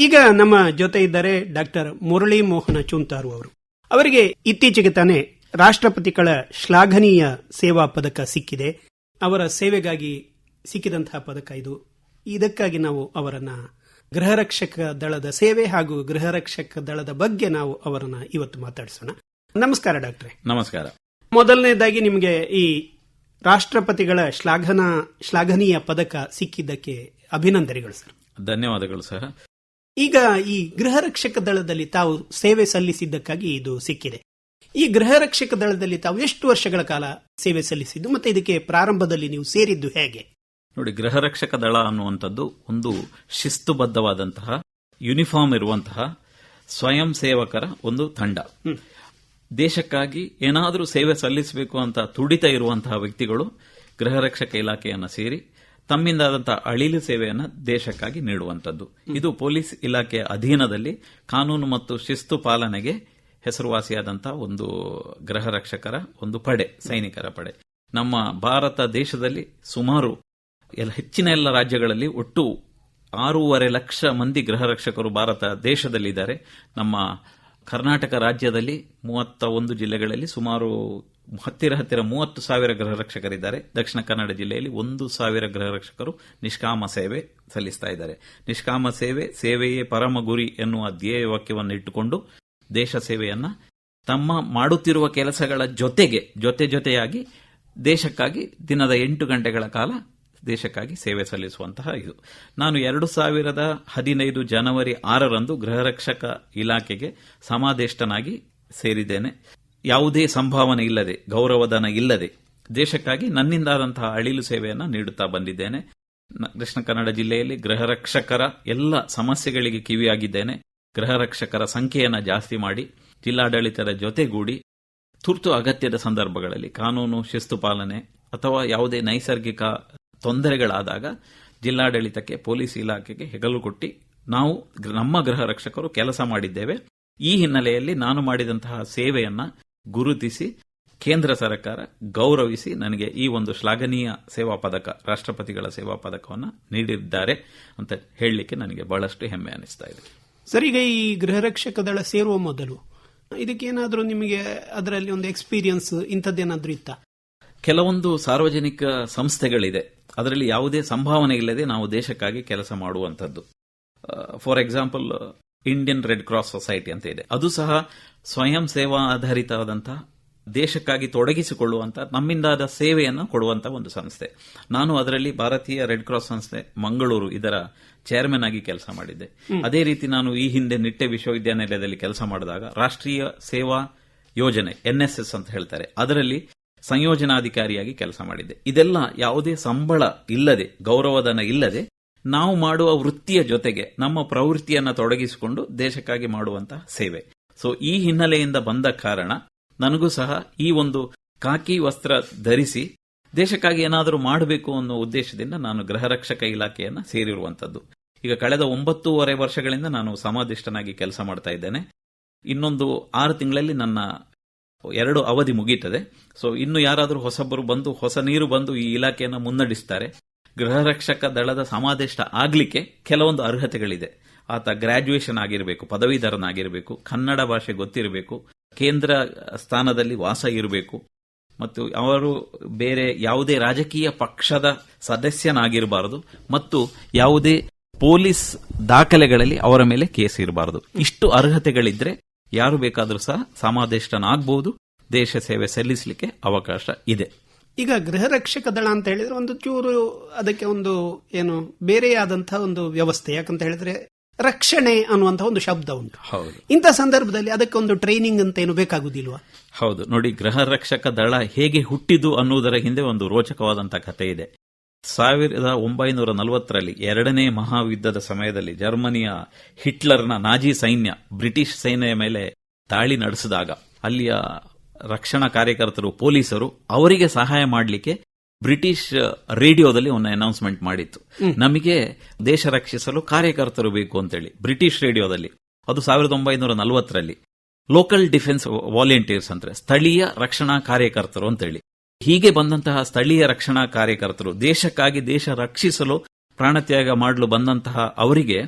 ಈಗ ನಮ್ಮ ಜೊತೆ ಇದ್ದಾರೆ ಡಾಕ್ಟರ್ ಮುರಳಿ ಮೋಹನ ಚುಂತಾರು ಅವರು. ಅವರಿಗೆ ಇತ್ತೀಚೆಗೆ ತಾನೇ ರಾಷ್ಟ್ರಪತಿಗಳ ಶ್ಲಾಘನೀಯ ಸೇವಾ ಪದಕ ಸಿಕ್ಕಿದೆ. ಅವರ ಸೇವೆಗಾಗಿ ಸಿಕ್ಕಿದಂತಹ ಪದಕ ಇದು. ಇದಕ್ಕಾಗಿ ನಾವು ಅವರನ್ನ ಗೃಹರಕ್ಷಕ ದಳದ ಸೇವೆ ಹಾಗೂ ಗೃಹರಕ್ಷಕ ದಳದ ಬಗ್ಗೆ ನಾವು ಅವರನ್ನ ಇವತ್ತು ಮಾತಾಡಿಸೋಣ. ನಮಸ್ಕಾರ ಡಾಕ್ಟ್ರೆ. ನಮಸ್ಕಾರ. ಮೊದಲನೇದಾಗಿ ನಿಮಗೆ ಈ ರಾಷ್ಟ್ರಪತಿಗಳ ಶ್ಲಾಘನ ಶ್ಲಾಘನೀಯ ಪದಕ ಸಿಕ್ಕಿದ್ದಕ್ಕೆ ಅಭಿನಂದನೆಗಳು ಸರ್. ಧನ್ಯವಾದಗಳು ಸರ್. ಈಗ ಈ ಗೃಹರಕ್ಷಕ ದಳದಲ್ಲಿ ತಾವು ಸೇವೆ ಸಲ್ಲಿಸಿದ್ದಕ್ಕಾಗಿ ಇದು ಸಿಕ್ಕಿದೆ. ಈ ಗೃಹರಕ್ಷಕ ದಳದಲ್ಲಿ ತಾವು ಎಷ್ಟು ವರ್ಷಗಳ ಕಾಲ ಸೇವೆ ಸಲ್ಲಿಸಿದ್ದು ಮತ್ತೆ ಇದಕ್ಕೆ ಪ್ರಾರಂಭದಲ್ಲಿ ನೀವು ಸೇರಿದ್ದು ಹೇಗೆ? ನೋಡಿ ಗೃಹರಕ್ಷಕ ದಳ ಅನ್ನುವಂಥದ್ದು ಒಂದು ಶಿಸ್ತುಬದ್ಧವಾದಂತಹ ಯೂನಿಫಾರ್ಮ್ ಇರುವಂತಹ ಸ್ವಯಂ ಸೇವಕರ ಒಂದು ತಂಡ. ದೇಶಕ್ಕಾಗಿ ಏನಾದರೂ ಸೇವೆ ಸಲ್ಲಿಸಬೇಕು ಅಂತ ತುಡಿತ ಇರುವಂತಹ ವ್ಯಕ್ತಿಗಳು ಗೃಹರಕ್ಷಕ ಇಲಾಖೆಯನ್ನು ಸೇರಿ ತಮ್ಮಿಂದಾದಂತಹ ಅಳಿಲು ಸೇವೆಯನ್ನು ದೇಶಕ್ಕಾಗಿ ನೀಡುವಂಥದ್ದು. ಇದು ಪೊಲೀಸ್ ಇಲಾಖೆಯ ಅಧೀನದಲ್ಲಿ ಕಾನೂನು ಮತ್ತು ಶಿಸ್ತು ಪಾಲನೆಗೆ ಹೆಸರುವಾಸಿಯಾದಂತಹ ಒಂದು ಗೃಹರಕ್ಷಕರ ಒಂದು ಪಡೆ ಸೈನಿಕರ ಪಡೆ. ನಮ್ಮ ಭಾರತ ದೇಶದಲ್ಲಿ ಸುಮಾರು ಎಲ್ಲ ಹೆಚ್ಚಿನ ಎಲ್ಲ ರಾಜ್ಯಗಳಲ್ಲಿ ಒಟ್ಟು ಆರೂವರೆ ಲಕ್ಷ ಮಂದಿ ಗೃಹರಕ್ಷಕರು ಭಾರತ ದೇಶದಲ್ಲಿದ್ದಾರೆ. ನಮ್ಮ ಕರ್ನಾಟಕ ರಾಜ್ಯದಲ್ಲಿ ಮೂವತ್ತ ಒಂದು ಜಿಲ್ಲೆಗಳಲ್ಲಿ ಸುಮಾರು ಹತ್ತಿರ ಹತ್ತಿರ ಮೂವತ್ತು ಸಾವಿರ ಗೃಹರಕ್ಷಕರಿದ್ದಾರೆ ದಕ್ಷಿಣ ಕನ್ನಡ ಜಿಲ್ಲೆಯಲ್ಲಿ ಒಂದು ಸಾವಿರ ಗೃಹರಕ್ಷಕರು ನಿಷ್ಕಾಮ ಸೇವೆ ಸಲ್ಲಿಸ್ತಾ ಇದ್ದಾರೆ. ನಿಷ್ಕಾಮ ಸೇವೆ, ಸೇವೆಯೇ ಪರಮ ಗುರಿ ಎನ್ನುವ ಧ್ಯೇಯ ವಾಕ್ಯವನ್ನು ಇಟ್ಟುಕೊಂಡು ದೇಶ ಸೇವೆಯನ್ನ ತಮ್ಮ ಮಾಡುತ್ತಿರುವ ಕೆಲಸಗಳ ಜೊತೆಗೆ, ಜೊತೆ ಜೊತೆಯಾಗಿ ದೇಶಕ್ಕಾಗಿ ದಿನದ ಎಂಟು ಗಂಟೆಗಳ ಕಾಲ ದೇಶಕ್ಕಾಗಿ ಸೇವೆ ಸಲ್ಲಿಸುವಂತಹ ಇದು. ನಾನು ಎರಡು ಸಾವಿರದ ಹದಿನೈದು ಜನವರಿ ಆರರಂದು ಗೃಹರಕ್ಷಕ ಇಲಾಖೆಗೆ ಸಮಾದೇಷ್ಟನಾಗಿ ಸೇರಿದ್ದೇನೆ. ಯಾವುದೇ ಸಂಭಾವನೆ ಇಲ್ಲದೆ, ಗೌರವಧನ ಇಲ್ಲದೆ ದೇಶಕ್ಕಾಗಿ ನನ್ನಿಂದಾದಂತಹ ಅಳಿಲು ಸೇವೆಯನ್ನು ನೀಡುತ್ತಾ ಬಂದಿದ್ದೇನೆ. ದಕ್ಷಿಣ ಕನ್ನಡ ಜಿಲ್ಲೆಯಲ್ಲಿ ಗೃಹರಕ್ಷಕರ ಎಲ್ಲ ಸಮಸ್ಯೆಗಳಿಗೆ ಕಿವಿಯಾಗಿದ್ದೇನೆ. ಗೃಹರಕ್ಷಕರ ಸಂಖ್ಯೆಯನ್ನು ಜಾಸ್ತಿ ಮಾಡಿ, ಜಿಲ್ಲಾಡಳಿತದ ಜೊತೆಗೂಡಿ ತುರ್ತು ಅಗತ್ಯದ ಸಂದರ್ಭಗಳಲ್ಲಿ ಕಾನೂನು, ಶಿಸ್ತು ಪಾಲನೆ ಅಥವಾ ಯಾವುದೇ ನೈಸರ್ಗಿಕ ತೊಂದರೆಗಳಾದಾಗ ಜಿಲ್ಲಾಡಳಿತಕ್ಕೆ, ಪೊಲೀಸ್ ಇಲಾಖೆಗೆ ಹೆಗಲು ಕೊಟ್ಟು ನಾವು ನಮ್ಮ ಗೃಹ ರಕ್ಷಕರು ಕೆಲಸ ಮಾಡಿದ್ದೇವೆ. ಈ ಹಿನ್ನೆಲೆಯಲ್ಲಿ ನಾನು ಮಾಡಿದಂತಹ ಸೇವೆಯನ್ನ ಗುರುತಿಸಿ ಕೇಂದ್ರ ಸರ್ಕಾರ ಗೌರವಿಸಿ ನನಗೆ ಈ ಒಂದು ಶ್ಲಾಘನೀಯ ಸೇವಾ ಪದಕ ರಾಷ್ಟ್ರಪತಿಗಳ ಸೇವಾ ಪದಕವನ್ನು ನೀಡಿದ್ದಾರೆ ಅಂತ ಹೇಳಲಿಕ್ಕೆ ನನಗೆ ಬಹಳಷ್ಟು ಹೆಮ್ಮೆ ಅನಿಸ್ತಾ ಇದೆ. ಸರ್ ಈಗ ಈ ಗೃಹರಕ್ಷಕ ದಳ ಸೇರುವ ಮೊದಲು ಇದಕ್ಕೇನಾದರೂ ನಿಮಗೆ ಅದರಲ್ಲಿ ಒಂದು ಎಕ್ಸ್ಪೀರಿಯನ್ಸ್ ಇಂಥದ್ದೇನಾದರೂ ಇತ್ತ? ಕೆಲವೊಂದು ಸಾರ್ವಜನಿಕ ಸಂಸ್ಥೆಗಳಿದೆ. ಅದರಲ್ಲಿ ಯಾವುದೇ ಸಂಭಾವನೆ ಇಲ್ಲದೆ ನಾವು ದೇಶಕ್ಕಾಗಿ ಕೆಲಸ ಮಾಡುವಂಥದ್ದು. For example Indian Red Cross Society ಅಂತ ಇದೆ. ಅದು ಸಹ ಸ್ವಯಂ ಸೇವಾ ಆಧಾರಿತವಾದಂತಹ ದೇಶಕ್ಕಾಗಿ ತೊಡಗಿಸಿಕೊಳ್ಳುವಂತಹ ನಮ್ಮಿಂದಾದ ಸೇವೆಯನ್ನು ಕೊಡುವಂತಹ ಒಂದು ಸಂಸ್ಥೆ. ನಾನು ಅದರಲ್ಲಿ ಭಾರತೀಯ ರೆಡ್ ಕ್ರಾಸ್ ಸಂಸ್ಥೆ ಮಂಗಳೂರು ಇದರ ಚೇರ್ಮನ್ ಆಗಿ ಕೆಲಸ ಮಾಡಿದ್ದೆ. ಅದೇ ರೀತಿ ನಾನು ಈ ಹಿಂದೆ ನಿಟ್ಟೆ ವಿಶ್ವವಿದ್ಯಾನಿಲಯದಲ್ಲಿ ಕೆಲಸ ಮಾಡಿದಾಗ ರಾಷ್ಟ್ರೀಯ ಸೇವಾ ಯೋಜನೆ ಎನ್ಎಸ್ಎಸ್ ಅಂತ ಹೇಳ್ತಾರೆ. ಅದರಲ್ಲಿ ಸಂಯೋಜನಾಧಿಕಾರಿಯಾಗಿ ಕೆಲಸ ಮಾಡಿದ್ದೆ. ಇದೆಲ್ಲ ಯಾವುದೇ ಸಂಬಳ ಇಲ್ಲದೆ ಗೌರವಧನ ಇಲ್ಲದೆ ನಾವು ಮಾಡುವ ವೃತ್ತಿಯ ಜೊತೆಗೆ ನಮ್ಮ ಪ್ರವೃತ್ತಿಯನ್ನು ತೊಡಗಿಸಿಕೊಂಡು ದೇಶಕ್ಕಾಗಿ ಮಾಡುವಂತಹ ಸೇವೆ. ಸೊ ಈ ಹಿನ್ನೆಲೆಯಿಂದ ಬಂದ ಕಾರಣ ನನಗೂ ಸಹ ಈ ಒಂದು ಕಾಕಿ ವಸ್ತ್ರ ಧರಿಸಿ ದೇಶಕ್ಕಾಗಿ ಏನಾದರೂ ಮಾಡಬೇಕು ಅನ್ನೋ ಉದ್ದೇಶದಿಂದ ನಾನು ಗೃಹರಕ್ಷಕ ಇಲಾಖೆಯನ್ನ ಸೇರಿರುವಂತದ್ದು ಈಗ ಕಳೆದ ಒಂಬತ್ತೂವರೆ ವರ್ಷಗಳಿಂದ ನಾನು ಸಮಾಧಿಷ್ಠನಾಗಿ ಕೆಲಸ ಮಾಡ್ತಾ ಇದ್ದೇನೆ. ಇನ್ನೊಂದು ಆರು ತಿಂಗಳಲ್ಲಿ ನನ್ನ ಎರಡು ಅವಧಿ ಮುಗೀತದೆ. ಸೊ ಇನ್ನು ಯಾರಾದರೂ ಹೊಸಬ್ಬರು ಬಂದು, ಹೊಸ ನೀರು ಬಂದು ಈ ಇಲಾಖೆಯನ್ನು ಮುನ್ನಡೆಸ್ತಾರೆ. ಗೃಹರಕ್ಷಕ ದಳದ ಸಮಾದೇಷ್ಟ ಆಗ್ಲಿಕ್ಕೆ ಕೆಲವೊಂದು ಅರ್ಹತೆಗಳಿದೆ. ಆತ ಗ್ರಾಜ್ಯುಯೇಷನ್ ಆಗಿರಬೇಕು, ಪದವೀಧರನಾಗಿರಬೇಕು, ಕನ್ನಡ ಭಾಷೆ ಗೊತ್ತಿರಬೇಕು, ಕೇಂದ್ರ ಸ್ಥಾನದಲ್ಲಿ ವಾಸ ಇರಬೇಕು. ಮತ್ತು ಅವರು ಬೇರೆ ಯಾವುದೇ ರಾಜಕೀಯ ಪಕ್ಷದ ಸದಸ್ಯನಾಗಿರಬಾರದು ಮತ್ತು ಯಾವುದೇ ಪೊಲೀಸ್ ದಾಖಲೆಗಳಲ್ಲಿ ಅವರ ಮೇಲೆ ಕೇಸ್ ಇರಬಾರದು. ಇಷ್ಟು ಅರ್ಹತೆಗಳಿದ್ರೆ ಯಾರು ಬೇಕಾದರೂ ಸಹ ಸಮಾದೇಷ್ಟನಾಗಬಹುದು ದೇಶ ಸೇವೆ ಸಲ್ಲಿಸಲಿಕ್ಕೆ ಅವಕಾಶ ಇದೆ. ಈಗ ಗೃಹ ರಕ್ಷಕ ದಳ ಅಂತ ಹೇಳಿದ್ರೆ ಒಂದು ಚೂರು ಅದಕ್ಕೆ ಒಂದು ಏನು ಬೇರೆಯಾದಂತಹ ಒಂದು ವ್ಯವಸ್ಥೆ. ಯಾಕಂತ ಹೇಳಿದ್ರೆ ರಕ್ಷಣೆ ಅನ್ನುವಂತಹ ಒಂದು ಶಬ್ದ ಉಂಟು. ಹೌದು. ಇಂಥ ಸಂದರ್ಭದಲ್ಲಿ ಅದಕ್ಕೆ ಒಂದು ಟ್ರೈನಿಂಗ್ ಅಂತ ಏನು ಬೇಕಾಗುದಿಲ್ವಾ? ಹೌದು. ನೋಡಿ ಗೃಹ ರಕ್ಷಕ ದಳ ಹೇಗೆ ಹುಟ್ಟಿದು ಅನ್ನುವುದರ ಹಿಂದೆ ಒಂದು ರೋಚಕವಾದಂತಹ ಕಥೆ ಇದೆ. ಸಾವಿರದ ಒಂಬೈನೂರ ನಲವತ್ತರಲ್ಲಿ ಎರಡನೇ ಮಹಾಯುದ್ಧದ ಸಮಯದಲ್ಲಿ ಜರ್ಮನಿಯ ಹಿಟ್ಲರ್ನ ನಾಜಿ ಸೈನ್ಯ ಬ್ರಿಟಿಷ್ ಸೈನ್ಯ ಮೇಲೆ ದಾಳಿ ನಡೆಸಿದಾಗ ಅಲ್ಲಿಯ ರಕ್ಷಣಾ ಕಾರ್ಯಕರ್ತರು ಪೊಲೀಸರು ಅವರಿಗೆ ಸಹಾಯ ಮಾಡಲಿಕ್ಕೆ ಬ್ರಿಟಿಷ್ ರೇಡಿಯೋದಲ್ಲಿ ಒಂದು ಅನೌನ್ಸ್ಮೆಂಟ್ ಮಾಡಿತ್ತು. ನಮಗೆ ದೇಶ ರಕ್ಷಿಸಲು ಕಾರ್ಯಕರ್ತರು ಬೇಕು ಅಂತೇಳಿ ಬ್ರಿಟಿಷ್ ರೇಡಿಯೋದಲ್ಲಿ. ಅದು ಸಾವಿರದ ಒಂಬೈನೂರ ನಲವತ್ತರಲ್ಲಿ. ಲೋಕಲ್ ಡಿಫೆನ್ಸ್ ವಾಲಂಟಿಯರ್ಸ್ ಅಂದ್ರೆ ಸ್ಥಳೀಯ ರಕ್ಷಣಾ ಕಾರ್ಯಕರ್ತರು ಅಂತೇಳಿ. ಹೀಗೆ ಬಂದಂತಹ ಸ್ಥಳೀಯ ರಕ್ಷಣಾ ಕಾರ್ಯಕರ್ತರು ದೇಶಕ್ಕಾಗಿ ದೇಶ ರಕ್ಷಿಸಲು ಪ್ರಾಣತ್ಯಾಗ ಮಾಡಲು ಬಂದಂತಹ ಅವರಿಗೆ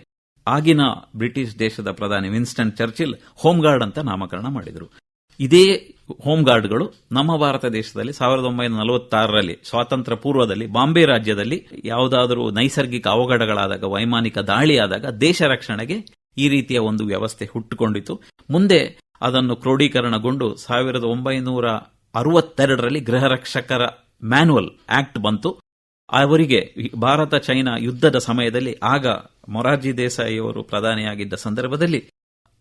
ಆಗಿನ ಬ್ರಿಟಿಷ್ ದೇಶದ ಪ್ರಧಾನಿ ವಿನ್ಸ್ಟನ್ ಚರ್ಚಿಲ್ ಹೋಮ್ ಗಾರ್ಡ್ ಅಂತ ನಾಮಕರಣ ಮಾಡಿದರು. ಇದೇ ಹೋಮ್ ಗಾರ್ಡ್ಗಳು ನಮ್ಮ ಭಾರತ ದೇಶದಲ್ಲಿ ಸಾವಿರದ ಒಂಬೈನೂರ ನಲವತ್ತಾರರಲ್ಲಿ ಸ್ವಾತಂತ್ರ್ಯ ಪೂರ್ವದಲ್ಲಿ ಬಾಂಬೆ ರಾಜ್ಯದಲ್ಲಿ ಯಾವುದಾದರೂ ನೈಸರ್ಗಿಕ ಅವಘಡಗಳಾದಾಗ, ವೈಮಾನಿಕ ದಾಳಿಯಾದಾಗ ದೇಶ ರಕ್ಷಣೆಗೆ ಈ ರೀತಿಯ ಒಂದು ವ್ಯವಸ್ಥೆ ಹುಟ್ಟುಕೊಂಡಿತು. ಮುಂದೆ ಅದನ್ನು ಕ್ರೋಢೀಕರಣಗೊಂಡು ಸಾವಿರದ ಒಂಬೈನೂರ ಅರವತ್ತೆರಡರಲ್ಲಿ ಗೃಹ ರಕ್ಷಕರ ಮ್ಯಾನುವಲ್ ಆಕ್ಟ್ ಬಂತು. ಅವರಿಗೆ ಭಾರತ ಚೈನಾ ಯುದ್ಧದ ಸಮಯದಲ್ಲಿ ಆಗ ಮೊರಾರ್ಜಿ ದೇಸಾಯಿ ಅವರು ಪ್ರಧಾನಿಯಾಗಿದ್ದ ಸಂದರ್ಭದಲ್ಲಿ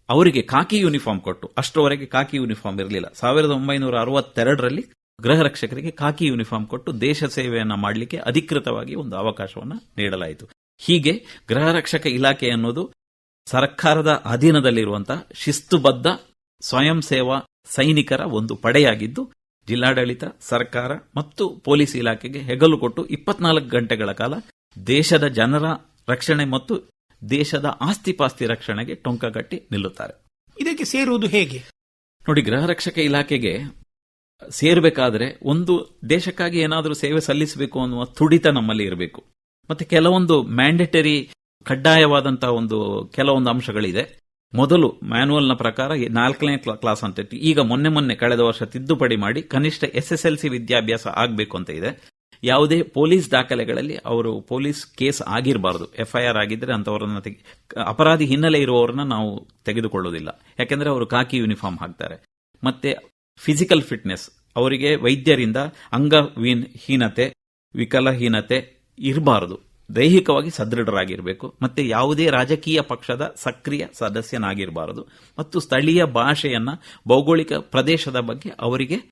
ಅವರಿಗೆ ಕಾಕಿ ಯೂನಿಫಾರ್ಮ್ ಕೊಟ್ಟು, ಅಷ್ಟರವರೆಗೆ ಕಾಕಿ ಯೂನಿಫಾರ್ಮ್ ಇರಲಿಲ್ಲ. ಸಾವಿರದ ಒಂಬೈನೂರ ಅರವತ್ತೆರಡರಲ್ಲಿ ಗೃಹ ರಕ್ಷಕರಿಗೆ ಕಾಕಿ ಯೂನಿಫಾರ್ಮ್ ಕೊಟ್ಟು ದೇಶ ಸೇವೆಯನ್ನ ಮಾಡಲಿಕ್ಕೆ ಅಧಿಕೃತವಾಗಿ ಒಂದು ಅವಕಾಶವನ್ನು ನೀಡಲಾಯಿತು. ಹೀಗೆ ಗೃಹ ರಕ್ಷಕ ಇಲಾಖೆ ಅನ್ನೋದು ಸರ್ಕಾರದ ಅಧೀನದಲ್ಲಿರುವಂತಹ ಶಿಸ್ತುಬದ್ಧ ಸ್ವಯಂ ಸೇವಾ ಸೈನಿಕರ ಒಂದು ಪಡೆಯಾಗಿದ್ದು, ಜಿಲ್ಲಾಡಳಿತ, ಸರ್ಕಾರ ಮತ್ತು ಪೊಲೀಸ್ ಇಲಾಖೆಗೆ ಹೆಗಲು ಕೊಟ್ಟು ಇಪ್ಪತ್ನಾಲ್ಕು ಗಂಟೆಗಳ ಕಾಲ ದೇಶದ ಜನರ ರಕ್ಷಣೆ ಮತ್ತು ದೇಶದ ಆಸ್ತಿಪಾಸ್ತಿ ರಕ್ಷಣೆಗೆ ಟೊಂಕಗಟ್ಟಿ ನಿಲ್ಲುತ್ತಾರೆ. ಇದಕ್ಕೆ ಸೇರುವುದು ಹೇಗೆ? ನೋಡಿ ಗೃಹ ರಕ್ಷಕ ಇಲಾಖೆಗೆ ಸೇರಬೇಕಾದ್ರೆ ಒಂದು ದೇಶಕ್ಕಾಗಿ ಏನಾದರೂ ಸೇವೆ ಸಲ್ಲಿಸಬೇಕು ಅನ್ನುವ ತುಡಿತ ನಮ್ಮಲ್ಲಿ ಇರಬೇಕು. ಮತ್ತೆ ಕೆಲವೊಂದು ಮ್ಯಾಂಡೇಟರಿ ಕಡ್ಡಾಯವಾದಂತಹ ಒಂದು ಕೆಲವೊಂದು ಅಂಶಗಳಿದೆ. ಮೊದಲು ಮ್ಯಾನುವಲ್ನ ಪ್ರಕಾರ ನಾಲ್ಕನೇ ಕ್ಲಾಸ್ ಅಂತ ಈಗ ಮೊನ್ನೆ ಮೊನ್ನೆ ಕಳೆದ ವರ್ಷ ತಿದ್ದುಪಡಿ ಮಾಡಿ ಕನಿಷ್ಠ ಎಸ್ ಎಸ್ ಎಲ್ ಸಿ ವಿದ್ಯಾಭ್ಯಾಸ ಆಗಬೇಕು ಅಂತ ಇದೆ. ಯಾವುದೇ ಪೊಲೀಸ್ ದಾಖಲೆಗಳಲ್ಲಿ ಅವರು ಪೊಲೀಸ್ ಕೇಸ್ ಆಗಿರಬಾರದು. ಎಫ್ಐಆರ್ ಆಗಿದ್ರೆ ಅಂತವರನ್ನ ಅಪರಾಧಿ ಹಿನ್ನೆಲೆ ಇರುವವರನ್ನ ನಾವು ತೆಗೆದುಕೊಳ್ಳೋದಿಲ್ಲ. ಯಾಕೆಂದ್ರೆ ಅವರು ಕಾಕಿ ಯೂನಿಫಾರ್ಮ್ ಹಾಕ್ತಾರೆ. ಮತ್ತೆ ಫಿಸಿಕಲ್ ಫಿಟ್ನೆಸ್, ಅವರಿಗೆ ವೈದ್ಯರಿಂದ ಅಂಗಹೀನ್ ಹೀನತೆ ವಿಕಲಹೀನತೆ ಇರಬಾರದು. ದೈಹಿಕವಾಗಿ ಸದೃಢರಾಗಿರಬೇಕು. ಮತ್ತೆ ಯಾವುದೇ ರಾಜಕೀಯ ಪಕ್ಷದ ಸಕ್ರಿಯ ಸದಸ್ಯನಾಗಿರಬಾರದು. ಮತ್ತು ಸ್ಥಳೀಯ ಭಾಷೆಯನ್ನ ಭೌಗೋಳಿಕ ಪ್ರದೇಶದ ಬಗ್ಗೆ ಅವರಿಗೆ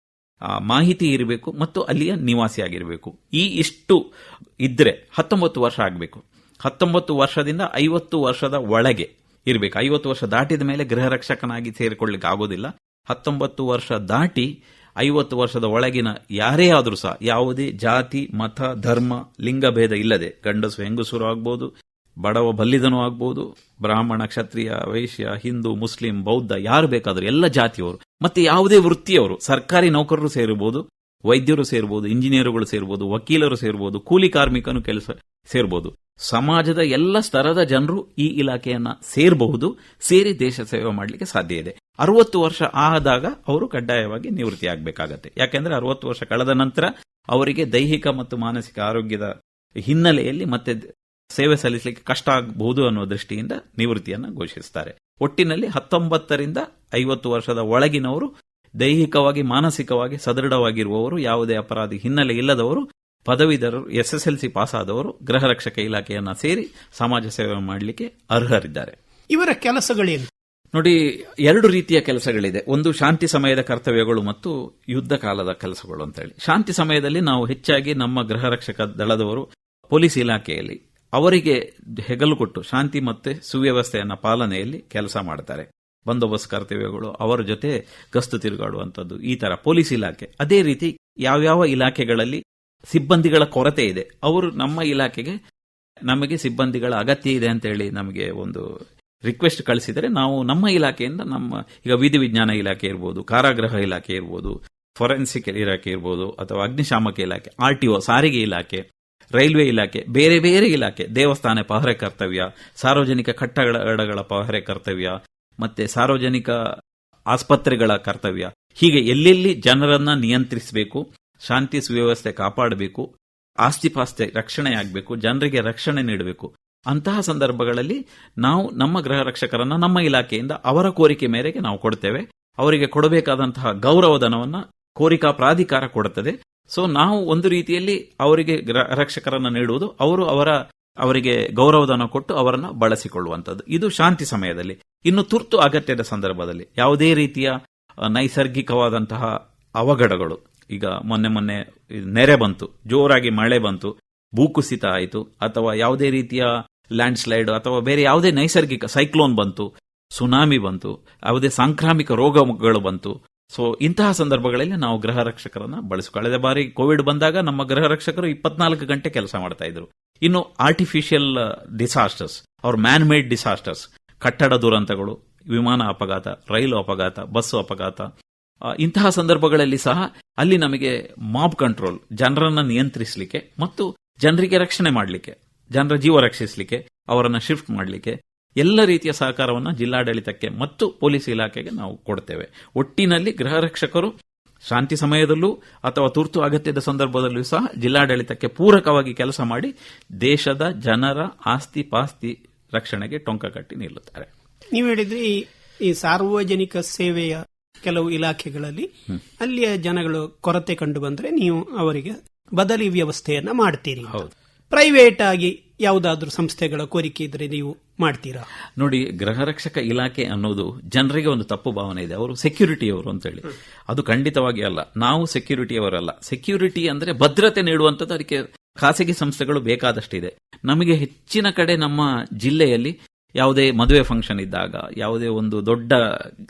ಮಾಹಿತಿ ಇರಬೇಕು ಮತ್ತು ಅಲ್ಲಿಯ ನಿವಾಸಿಯಾಗಿರಬೇಕು. ಈ ಇಷ್ಟು ಇದ್ರೆ ಹತ್ತೊಂಬತ್ತು ವರ್ಷ ಆಗಬೇಕು. ಹತ್ತೊಂಬತ್ತು ವರ್ಷದಿಂದ ಐವತ್ತು ವರ್ಷದ ಒಳಗೆ ಇರಬೇಕು. ಐವತ್ತು ವರ್ಷ ದಾಟಿದ ಮೇಲೆ ಗೃಹ ರಕ್ಷಕನಾಗಿ ಸೇರಿಕೊಳ್ಳಿಕ್ಕೆ ಆಗೋದಿಲ್ಲ. ಹತ್ತೊಂಬತ್ತು ವರ್ಷ ದಾಟಿ ಐವತ್ತು ವರ್ಷದ ಒಳಗಿನ ಯಾರೇ ಆದರೂ ಸಹ ಯಾವುದೇ ಜಾತಿ, ಮತ, ಧರ್ಮ, ಲಿಂಗಭೇದ ಇಲ್ಲದೆ ಗಂಡಸು ಹೆಂಗಸರು ಆಗ್ಬೋದು ಬಡವ ಬಲ್ಲಿದನೂ ಆಗ್ಬೋದು, ಬ್ರಾಹ್ಮಣ, ಕ್ಷತ್ರಿಯ, ವೈಶ್ಯ, ಹಿಂದೂ, ಮುಸ್ಲಿಂ, ಬೌದ್ಧ, ಯಾರು ಬೇಕಾದರೂ ಎಲ್ಲ ಜಾತಿಯವರು, ಮತ್ತೆ ಯಾವುದೇ ವೃತ್ತಿಯವರು, ಸರ್ಕಾರಿ ನೌಕರರು ಸೇರಬಹುದು ವೈದ್ಯರು ಸೇರ್ಬೋದು, ಇಂಜಿನಿಯರುಗಳು ಸೇರ್ಬೋದು, ವಕೀಲರು ಸೇರ್ಬೋದು, ಕೂಲಿ ಕಾರ್ಮಿಕನು ಕೆಲಸ ಸೇರ್ಬೋದು. ಸಮಾಜದ ಎಲ್ಲ ಸ್ತರದ ಜನರು ಈ ಇಲಾಖೆಯನ್ನ ಸೇರಬಹುದು, ಸೇರಿ ದೇಶ ಸೇವೆ ಮಾಡಲಿಕ್ಕೆ ಸಾಧ್ಯ ಇದೆ. ಅರವತ್ತು ವರ್ಷ ಆದಾಗ ಅವರು ಕಡ್ಡಾಯವಾಗಿ ನಿವೃತ್ತಿ ಆಗಬೇಕಾಗತ್ತೆ. ಯಾಕೆಂದ್ರೆ ಅರವತ್ತು ವರ್ಷ ಕಳೆದ ನಂತರ ಅವರಿಗೆ ದೈಹಿಕ ಮತ್ತು ಮಾನಸಿಕ ಆರೋಗ್ಯದ ಹಿನ್ನೆಲೆಯಲ್ಲಿ ಮತ್ತೆ ಸೇವೆ ಸಲ್ಲಿಸಲಿಕ್ಕೆ ಕಷ್ಟ ಆಗಬಹುದು ಅನ್ನೋ ದೃಷ್ಟಿಯಿಂದ ನಿವೃತ್ತಿಯನ್ನು ಘೋಷಿಸುತ್ತಾರೆ. ಒಟ್ಟಿನಲ್ಲಿ ಹತ್ತೊಂಬತ್ತರಿಂದ ಐವತ್ತು ವರ್ಷದ ಒಳಗಿನವರು ದೈಹಿಕವಾಗಿ ಮಾನಸಿಕವಾಗಿ ಸದೃಢವಾಗಿರುವವರು ಯಾವುದೇ ಅಪರಾಧಿ ಹಿನ್ನೆಲೆ ಇಲ್ಲದವರು ಪದವೀಧರರು S S L C pass ಆದವರು ಗೃಹ ರಕ್ಷಕ ಇಲಾಖೆಯನ್ನ ಸೇರಿ ಸಮಾಜ ಸೇವೆ ಮಾಡಲಿಕ್ಕೆ ಅರ್ಹರಿದ್ದಾರೆ. ಇವರ ಕೆಲಸಗಳೇನು? ನೋಡಿ ಎರಡು ರೀತಿಯ ಕೆಲಸಗಳಿದೆ. ಒಂದು ಶಾಂತಿ ಸಮಯದ ಕರ್ತವ್ಯಗಳು ಮತ್ತು ಯುದ್ಧ ಕಾಲದ ಕೆಲಸಗಳು ಅಂತ ಹೇಳಿ ಶಾಂತಿ ಸಮಯದಲ್ಲಿ ನಾವು ಹೆಚ್ಚಾಗಿ ನಮ್ಮ ಗೃಹ ರಕ್ಷಕ ದಳದವರು ಪೊಲೀಸ್ ಇಲಾಖೆಯಲ್ಲಿ ಅವರಿಗೆ ಹೆಗಲು ಕೊಟ್ಟು ಶಾಂತಿ ಮತ್ತೆ ಸುವ್ಯವಸ್ಥೆಯನ್ನ ಪಾಲನೆಯಲ್ಲಿ ಕೆಲಸ ಮಾಡ್ತಾರೆ. ಬಂದೋಬಸ್ತ್ ಕರ್ತವ್ಯಗಳು ಅವರ ಜೊತೆ ಗಸ್ತು ತಿರುಗಾಡುವಂಥದ್ದು, ಈ ತರ ಪೊಲೀಸ್ ಇಲಾಖೆ. ಅದೇ ರೀತಿ ಯಾವ್ಯಾವ ಇಲಾಖೆಗಳಲ್ಲಿ ಸಿಬ್ಬಂದಿಗಳ ಕೊರತೆ ಇದೆ, ಅವರು ನಮ್ಮ ಇಲಾಖೆಗೆ ನಮಗೆ ಸಿಬ್ಬಂದಿಗಳ ಅಗತ್ಯ ಇದೆ ಅಂತ ಹೇಳಿ ನಮಗೆ ಒಂದು ರಿಕ್ವೆಸ್ಟ್ ಕಳಿಸಿದರೆ ನಾವು ನಮ್ಮ ಇಲಾಖೆಯಿಂದ ನಮ್ಮ, ಈಗ ವಿಧಿ ವಿಜ್ಞಾನ ಇಲಾಖೆ ಇರ್ಬೋದು, ಕಾರಾಗೃಹ ಇಲಾಖೆ ಇರ್ಬೋದು ಫೊರೆನ್ಸಿಕ್ ಇಲಾಖೆ ಇರ್ಬೋದು, ಅಥವಾ ಅಗ್ನಿಶಾಮಕ ಇಲಾಖೆ ಆರ್ಟಿಒ ಸಾರಿಗೆ ಇಲಾಖೆ ರೈಲ್ವೆ ಇಲಾಖೆ, ಬೇರೆ ಬೇರೆ ಇಲಾಖೆ, ದೇವಸ್ಥಾನ ಪಹರೆ ಕರ್ತವ್ಯ, ಸಾರ್ವಜನಿಕ ಕಟ್ಟಡಗಳ ಪಹರೆ ಕರ್ತವ್ಯ, ಮತ್ತೆ ಸಾರ್ವಜನಿಕ ಆಸ್ಪತ್ರೆಗಳ ಕರ್ತವ್ಯ. ಹೀಗೆ ಎಲ್ಲೆಲ್ಲಿ ಜನರನ್ನ ನಿಯಂತ್ರಿಸಬೇಕು, ಶಾಂತಿ ಸುವ್ಯವಸ್ಥೆ ಕಾಪಾಡಬೇಕು, ಆಸ್ತಿಪಾಸ್ತಿ ರಕ್ಷಣೆ ಆಗಬೇಕು, ಜನರಿಗೆ ರಕ್ಷಣೆ ನೀಡಬೇಕು, ಅಂತಹ ಸಂದರ್ಭಗಳಲ್ಲಿ ನಾವು ನಮ್ಮ ಗೃಹ ರಕ್ಷಕರನ್ನ ನಮ್ಮ ಇಲಾಖೆಯಿಂದ ಅವರ ಕೋರಿಕೆ ಮೇರೆಗೆ ನಾವು ಕೊಡ್ತೇವೆ. ಅವರಿಗೆ ಕೊಡಬೇಕಾದಂತಹ ಗೌರವಧನವನ್ನ ಕೋರಿಕಾ ಪ್ರಾಧಿಕಾರ ಕೊಡುತ್ತದೆ. ಸೊ ನಾವು ಒಂದು ರೀತಿಯಲ್ಲಿ ಅವರಿಗೆ ರಕ್ಷಕರನ್ನ ನೀಡುವುದು, ಅವರು ಅವರ, ಅವರಿಗೆ ಗೌರವಧನ ಕೊಟ್ಟು ಅವರನ್ನ ಬಳಸಿಕೊಳ್ಳುವಂಥದ್ದು. ಇದು ಶಾಂತಿ ಸಮಯದಲ್ಲಿ. ಇನ್ನು ತುರ್ತು ಅಗತ್ಯದ ಸಂದರ್ಭದಲ್ಲಿ ಯಾವುದೇ ರೀತಿಯ ನೈಸರ್ಗಿಕವಾದಂತಹ ಅವಘಡಗಳು, ಈಗ ಮೊನ್ನೆ ಮೊನ್ನೆ ನೆರೆ ಬಂತು, ಜೋರಾಗಿ ಮಳೆ ಬಂತು ಭೂಕುಸಿತ ಆಯಿತು, ಅಥವಾ ಯಾವುದೇ ರೀತಿಯ ಲ್ಯಾಂಡ್ ಸ್ಲೈಡ್ ಅಥವಾ ಬೇರೆ ಯಾವುದೇ ನೈಸರ್ಗಿಕ ಸೈಕ್ಲೋನ್ ಬಂತು, ಸುನಾಮಿ ಬಂತು, ಯಾವುದೇ ಸಾಂಕ್ರಾಮಿಕ ರೋಗಗಳು ಬಂತು ಸೊ ಇಂತಹ ಸಂದರ್ಭಗಳಲ್ಲಿ ನಾವು ಗೃಹ ರಕ್ಷಕರನ್ನ ಬಳಸಿ ಕಳೆದ ಬಾರಿ ಕೋವಿಡ್ ಬಂದಾಗ ನಮ್ಮ ಗೃಹ ರಕ್ಷಕರು ಇಪ್ಪತ್ನಾಲ್ಕು ಗಂಟೆ ಕೆಲಸ ಮಾಡ್ತಾ ಇದ್ರು. ಇನ್ನು ಆರ್ಟಿಫಿಷಿಯಲ್ ಡಿಸಾಸ್ಟರ್ಸ್ ಅವ್ರ ಮ್ಯಾನ್ ಮೇಡ್ ಡಿಸಾಸ್ಟರ್ಸ್ ಕಟ್ಟಡ ದುರಂತಗಳು, ವಿಮಾನ ಅಪಘಾತ, ರೈಲು ಅಪಘಾತ, ಬಸ್ಸು ಅಪಘಾತ ಇಂತಹ ಸಂದರ್ಭಗಳಲ್ಲಿ ಸಹ ಅಲ್ಲಿ ನಮಗೆ ಮಾಬ್ ಕಂಟ್ರೋಲ್ ಜನರನ್ನ ನಿಯಂತ್ರಿಸಲಿಕ್ಕೆ ಮತ್ತು ಜನರಿಗೆ ರಕ್ಷಣೆ ಮಾಡಲಿಕ್ಕೆ, ಜನರ ಜೀವ ರಕ್ಷಿಸಲಿಕ್ಕೆ, ಅವರನ್ನ ಶಿಫ್ಟ್ ಮಾಡಲಿಕ್ಕೆ ಎಲ್ಲ ರೀತಿಯ ಸಹಕಾರವನ್ನು ಜಿಲ್ಲಾಡಳಿತಕ್ಕೆ ಮತ್ತು ಪೊಲೀಸ್ ಇಲಾಖೆಗೆ ನಾವು ಕೊಡ್ತೇವೆ. ಒಟ್ಟಿನಲ್ಲಿ ಗೃಹ ರಕ್ಷಕರು ಶಾಂತಿ ಸಮಯದಲ್ಲೂ ಅಥವಾ ತುರ್ತು ಅಗತ್ಯದ ಸಂದರ್ಭದಲ್ಲೂ ಸಹ ಜಿಲ್ಲಾಡಳಿತಕ್ಕೆ ಪೂರಕವಾಗಿ ಕೆಲಸ ಮಾಡಿ ದೇಶದ ಜನರ ಆಸ್ತಿ ಪಾಸ್ತಿ ರಕ್ಷಣೆಗೆ ಟೊಂಕ ಕಟ್ಟಿ ನಿಲ್ಲುತ್ತಾರೆ. ನೀವು ಹೇಳಿದ್ರೆ ಈ ಸಾರ್ವಜನಿಕ ಸೇವೆಯ ಕೆಲವು ಇಲಾಖೆಗಳಲ್ಲಿ ಅಲ್ಲಿಯ ಜನಗಳು ಕೊರತೆ ಕಂಡು ಬಂದ್ರೆ ನೀವು ಅವರಿಗೆ ಬದಲಿ ವ್ಯವಸ್ಥೆಯನ್ನ ಮಾಡ್ತೀರಿ ಹೌದು. ಪ್ರೈವೇಟ್ ಆಗಿ ಯಾವುದಾದ್ರೂ ಸಂಸ್ಥೆಗಳ ಕೋರಿಕೆ ಇದ್ರೆ ನೀವು ಮಾಡ್ತೀರಾ? ನೋಡಿ, ಗೃಹ ರಕ್ಷಕ ಇಲಾಖೆ ಅನ್ನೋದು ಜನರಿಗೆ ಒಂದು ತಪ್ಪು ಭಾವನೆ ಇದೆ. ಅವರು ಅಂತ ಅಂತೇಳಿ ಅದು ಖಂಡಿತವಾಗಿ ಅಲ್ಲ. ನಾವು ಸೆಕ್ಯೂರಿಟಿಯವರಲ್ಲ. ಸೆಕ್ಯೂರಿಟಿ ಅಂದ್ರೆ ಭದ್ರತೆ ನೀಡುವಂಥದ್ದು ಅದಕ್ಕೆ ಖಾಸಗಿ ಸಂಸ್ಥೆಗಳು ಬೇಕಾದಷ್ಟಿದೆ. ನಮಗೆ ಹೆಚ್ಚಿನ ಕಡೆ ನಮ್ಮ ಜಿಲ್ಲೆಯಲ್ಲಿ ಯಾವುದೇ ಮದುವೆ ಫಂಕ್ಷನ್ ಇದ್ದಾಗ, ಯಾವುದೇ ಒಂದು ದೊಡ್ಡ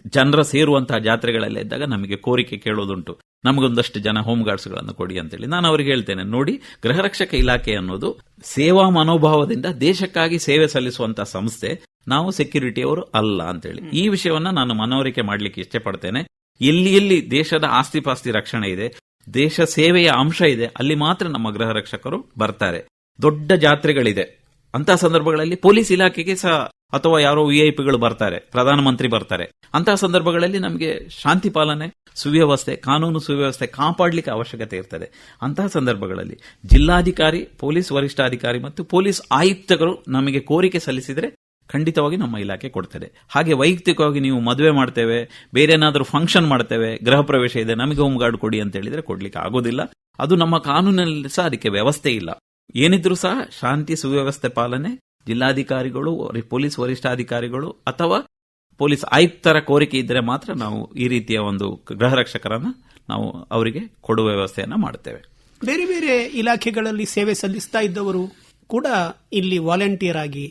ಜನರ ಸೇರುವಂತಹ ಜಾತ್ರೆಗಳೆಲ್ಲ ಇದ್ದಾಗ ನಮಗೆ ಕೋರಿಕೆ ಕೇಳೋದುಂಟು. ನಮಗೊಂದಷ್ಟು ಜನ ಹೋಮ್ ಗಾರ್ಡ್ಸ್ಗಳನ್ನು ಕೊಡಿ ಅಂತೇಳಿ ನಾನು ಅವ್ರಿಗೆ ಹೇಳ್ತೇನೆ. ನೋಡಿ ಗೃಹ ರಕ್ಷಕ ಇಲಾಖೆ ಅನ್ನೋದು ಸೇವಾ ಮನೋಭಾವದಿಂದ ದೇಶಕ್ಕಾಗಿ ಸೇವೆ ಸಲ್ಲಿಸುವಂತಹ ಸಂಸ್ಥೆ. ನಾವು ಸೆಕ್ಯೂರಿಟಿಯವರು ಅಲ್ಲ ಅಂತೇಳಿ. ಈ ವಿಷಯವನ್ನ ನಾನು ಮನವರಿಕೆ ಮಾಡಲಿಕ್ಕೆ ಇಷ್ಟಪಡ್ತೇನೆ. ಎಲ್ಲಿ ಎಲ್ಲಿ ದೇಶದ ಆಸ್ತಿ ಪಾಸ್ತಿ ರಕ್ಷಣೆ ಇದೆ, ದೇಶ ಸೇವೆಯ ಅಂಶ ಇದೆ, ಅಲ್ಲಿ ಮಾತ್ರ ನಮ್ಮ ಗೃಹ ರಕ್ಷಕರು ಬರ್ತಾರೆ. ದೊಡ್ಡ ಜಾತ್ರೆಗಳಿದೆ. ಅಂತಹ ಸಂದರ್ಭಗಳಲ್ಲಿ ಪೊಲೀಸ್ ಇಲಾಖೆಗೆ ಸಹ ಅಥವಾ ಯಾರೋ ವಿಐಪಿಗಳು ಬರ್ತಾರೆ, ಪ್ರಧಾನಮಂತ್ರಿ ಬರ್ತಾರೆ. ಅಂತಹ ಸಂದರ್ಭಗಳಲ್ಲಿ ನಮಗೆ ಶಾಂತಿ ಪಾಲನೆ, ಸುವ್ಯವಸ್ಥೆ, ಕಾನೂನು ಸುವ್ಯವಸ್ಥೆ ಕಾಪಾಡಲಿಕ್ಕೆ ಅವಶ್ಯಕತೆ ಇರ್ತದೆ. ಅಂತಹ ಸಂದರ್ಭಗಳಲ್ಲಿ ಜಿಲ್ಲಾಧಿಕಾರಿ, ಪೊಲೀಸ್ ವರಿಷ್ಠಾಧಿಕಾರಿ ಮತ್ತು ಪೊಲೀಸ್ ಆಯುಕ್ತರು ನಮಗೆ ಕೋರಿಕೆ ಸಲ್ಲಿಸಿದರೆ ಖಂಡಿತವಾಗಿ ನಮ್ಮ ಇಲಾಖೆ ಕೊಡ್ತದೆ. ಹಾಗೆ ವೈಯಕ್ತಿಕವಾಗಿ ನೀವು ಮದುವೆ ಮಾಡ್ತೇವೆ, ಬೇರೆ ಏನಾದರೂ ಫಂಕ್ಷನ್ ಮಾಡ್ತೇವೆ, ಗೃಹ ಪ್ರವೇಶ ಇದೆ, ನಮಗೆ ಹೋಮ್ ಗಾರ್ಡ್ ಕೊಡಿ ಅಂತ ಹೇಳಿದ್ರೆ ಕೊಡ್ಲಿಕ್ಕೆ ಆಗೋದಿಲ್ಲ. ಅದು ನಮ್ಮ ಕಾನೂನಿನಲ್ಲಿ ಸಹ ಅದಕ್ಕೆ ವ್ಯವಸ್ಥೆ ಇಲ್ಲ. ಏನಿದ್ರೂ ಸಹ ಶಾಂತಿ ಸುವ್ಯವಸ್ಥೆ ಪಾಲನೆ ಜಿಲ್ಲಾಧಿಕಾರಿಗಳು ಪೊಲೀಸ್ ವರಿಷ್ಠಾಧಿಕಾರಿಗಳು ಅಥವಾ ಪೊಲೀಸ್ ಆಯುಕ್ತರ ಕೋರಿಕೆ ಇದ್ದರೆ ಮಾತ್ರ ನಾವು ಈ ರೀತಿಯ ಒಂದು ಗೃಹ ರಕ್ಷಕರನ್ನ ನಾವು ಅವರಿಗೆ ಕೊಡುವ ವ್ಯವಸ್ಥೆಯನ್ನ ಮಾಡುತ್ತೇವೆ. ಬೇರೆ ಬೇರೆ ಇಲಾಖೆಗಳಲ್ಲಿ ಸೇವೆ ಸಲ್ಲಿಸ್ತಾ ಇದ್ದವರು ಕೂಡ ಇಲ್ಲಿ ವಾಲಂಟಿಯರ್ ಆಗಿ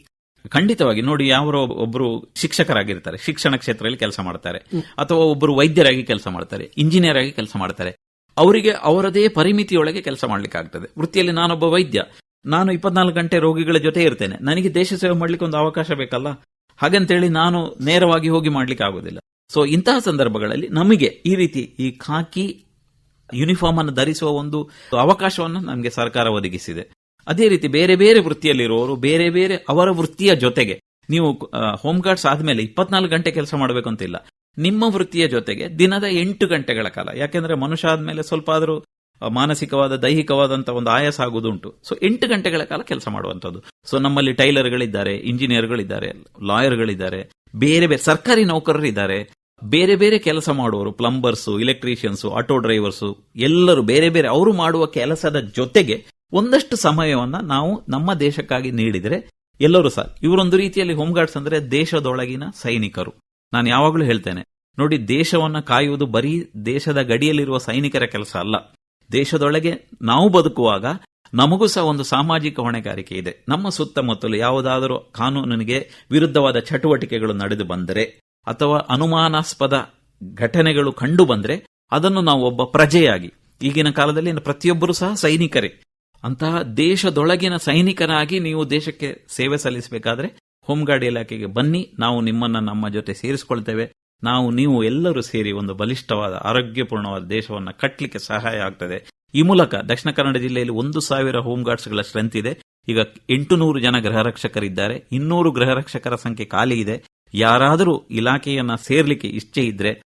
ಖಂಡಿತವಾಗಿ. ನೋಡಿ ಯಾರೋ ಒಬ್ಬರು ಶಿಕ್ಷಕರಾಗಿರ್ತಾರೆ ಶಿಕ್ಷಣ ಕ್ಷೇತ್ರದಲ್ಲಿ ಕೆಲಸ ಮಾಡ್ತಾರೆ ಅಥವಾ ಒಬ್ಬರು ವೈದ್ಯರಾಗಿ ಕೆಲಸ ಮಾಡ್ತಾರೆ ಇಂಜಿನಿಯರ್ ಆಗಿ ಕೆಲಸ ಮಾಡ್ತಾರೆ. ಅವರಿಗೆ ಅವರದೇ ಪರಿಮಿತಿಯೊಳಗೆ ಕೆಲಸ ಮಾಡ್ಲಿಕ್ಕೆ ಆಗ್ತದೆ ವೃತ್ತಿಯಲ್ಲಿ ನಾನೊಬ್ಬ ವೈದ್ಯ ನಾನು ಇಪ್ಪತ್ನಾಲ್ಕು ಗಂಟೆ ರೋಗಿಗಳ ಜೊತೆ ಇರ್ತೇನೆ. ನನಗೆ ದೇಶ ಸೇವೆ ಮಾಡ್ಲಿಕ್ಕೆ ಒಂದು ಅವಕಾಶ ಬೇಕಲ್ಲ? ಹಾಗಂತೇಳಿ ನಾನು ನೇರವಾಗಿ ಹೋಗಿ ಮಾಡ್ಲಿಕ್ಕೆ ಆಗೋದಿಲ್ಲ ಸೊ ಇಂತಹ ಸಂದರ್ಭಗಳಲ್ಲಿ ನಮಗೆ ಈ ರೀತಿ ಈ ಖಾಕಿ ಯೂನಿಫಾರ್ಮ್ ಅನ್ನು ಧರಿಸುವ ಒಂದು ಅವಕಾಶವನ್ನು ನಮಗೆ ಸರ್ಕಾರ ಒದಗಿಸಿದೆ. ಅದೇ ರೀತಿ ಬೇರೆ ಬೇರೆ ವೃತ್ತಿಯಲ್ಲಿರುವವರು ಬೇರೆ ಬೇರೆ ಅವರ ವೃತ್ತಿಯ ಜೊತೆಗೆ ನೀವು ಹೋಮ್ ಗಾರ್ಡ್ಸ್ ಆದ್ಮೇಲೆ ಇಪ್ಪತ್ನಾಲ್ಕು ಗಂಟೆ ಕೆಲಸ ಮಾಡಬೇಕು ಅಂತಿಲ್ಲ ನಿಮ್ಮ ವೃತ್ತಿಯ ಜೊತೆಗೆ ದಿನದ ಎಂಟು ಗಂಟೆಗಳ ಕಾಲ. ಯಾಕೆಂದ್ರೆ ಮನುಷ್ಯ ಆದ್ಮೇಲೆ ಸ್ವಲ್ಪ ಆದರೂ ಮಾನಸಿಕವಾದ ದೈಹಿಕವಾದಂತಹ ಒಂದು ಆಯಾಸ ಆಗುವುದುಂಟು. ಸೊ ಎಂಟು ಗಂಟೆಗಳ ಕಾಲ ಕೆಲಸ ಮಾಡುವಂಥದ್ದು. ಸೊ ನಮ್ಮಲ್ಲಿ ಟೈಲರ್ಗಳಿದ್ದಾರೆ, ಇಂಜಿನಿಯರ್ಗಳಿದ್ದಾರೆ, ಲಾಯರ್ಗಳಿದ್ದಾರೆ, ಬೇರೆ ಬೇರೆ ಸರ್ಕಾರಿ ನೌಕರರಿದ್ದಾರೆ. ಬೇರೆ ಬೇರೆ ಕೆಲಸ ಮಾಡುವವರು, ಪ್ಲಂಬರ್ಸ್, ಇಲೆಕ್ಟ್ರಿಷಿಯನ್ಸ್, ಆಟೋ ಡ್ರೈವರ್ಸ್, ಎಲ್ಲರೂ ಬೇರೆ ಬೇರೆ ಅವರು ಮಾಡುವ ಕೆಲಸದ ಜೊತೆಗೆ ಒಂದಷ್ಟು ಸಮಯವನ್ನ ನಾವು ನಮ್ಮ ದೇಶಕ್ಕಾಗಿ ನೀಡಿದರೆ ಎಲ್ಲರೂ ಸಹ ಇವರೊಂದು ರೀತಿಯಲ್ಲಿ ಹೋಮ್ ಗಾರ್ಡ್ಸ್ ಅಂದ್ರೆ ದೇಶದೊಳಗಿನ ಸೈನಿಕರು. ನಾನು ಯಾವಾಗಲೂ ಹೇಳ್ತೇನೆ, ನೋಡಿ, ದೇಶವನ್ನ ಕಾಯುವುದು ಬರೀ ದೇಶದ ಗಡಿಯಲ್ಲಿರುವ ಸೈನಿಕರ ಕೆಲಸ ಅಲ್ಲ. ದೇಶದೊಳಗೆ ನಾವು ಬದುಕುವಾಗ ನಮಗೂ ಸಹ ಒಂದು ಸಾಮಾಜಿಕ ಹೊಣೆಗಾರಿಕೆ ಇದೆ. ನಮ್ಮ ಸುತ್ತಮುತ್ತಲು ಯಾವುದಾದರೂ ಕಾನೂನಿಗೆ ವಿರುದ್ಧವಾದ ಚಟುವಟಿಕೆಗಳು ನಡೆದು ಬಂದರೆ ಅಥವಾ ಅನುಮಾನಾಸ್ಪದ ಘಟನೆಗಳು ಕಂಡು ಬಂದರೆ ಅದನ್ನು ನಾವು ಒಬ್ಬ ಪ್ರಜೆಯಾಗಿ, ಈಗಿನ ಕಾಲದಲ್ಲಿ ಪ್ರತಿಯೊಬ್ಬರು ಸಹ ಸೈನಿಕರೇ. ಅಂತಹ ದೇಶದೊಳಗಿನ ಸೈನಿಕರಾಗಿ ನೀವು ದೇಶಕ್ಕೆ ಸೇವೆ ಸಲ್ಲಿಸಬೇಕಾದ್ರೆ ಹೋಮ್ಗಾರ್ಡ್ ಇಲಾಖೆಗೆ ಬನ್ನಿ. ನಾವು ನಿಮ್ಮನ್ನ ನಮ್ಮ ಜೊತೆ ಸೇರಿಸಿಕೊಳ್ತೇವೆ. ನಾವು, ನೀವು ಎಲ್ಲರೂ ಸೇರಿ ಒಂದು ಬಲಿಷ್ಠವಾದ, ಆರೋಗ್ಯಪೂರ್ಣವಾದ ದೇಶವನ್ನು ಕಟ್ಟಲಿಕ್ಕೆ ಸಹಾಯ ಆಗ್ತದೆ. ಈ ಮೂಲಕ ದಕ್ಷಿಣ ಕನ್ನಡ ಜಿಲ್ಲೆಯಲ್ಲಿ ಒಂದು ಸಾವಿರ ಹೋಮ್ ಗಾರ್ಡ್ಸ್ಗಳ ಸ್ಟ್ರೆಂತ್ ಇದೆ. ಈಗ ಎಂಟು ನೂರು ಜನ ಗೃಹರಕ್ಷಕರಿದ್ದಾರೆ ಇನ್ನೂರು ಗೃಹರಕ್ಷಕರ ಸಂಖ್ಯೆ ಖಾಲಿ ಇದೆ. ಯಾರಾದರೂ ಇಲಾಖೆಯನ್ನ ಸೇರ್ಲಿಕ್ಕೆ ಇಚ್ಛೆ ಇದ್ರೆ,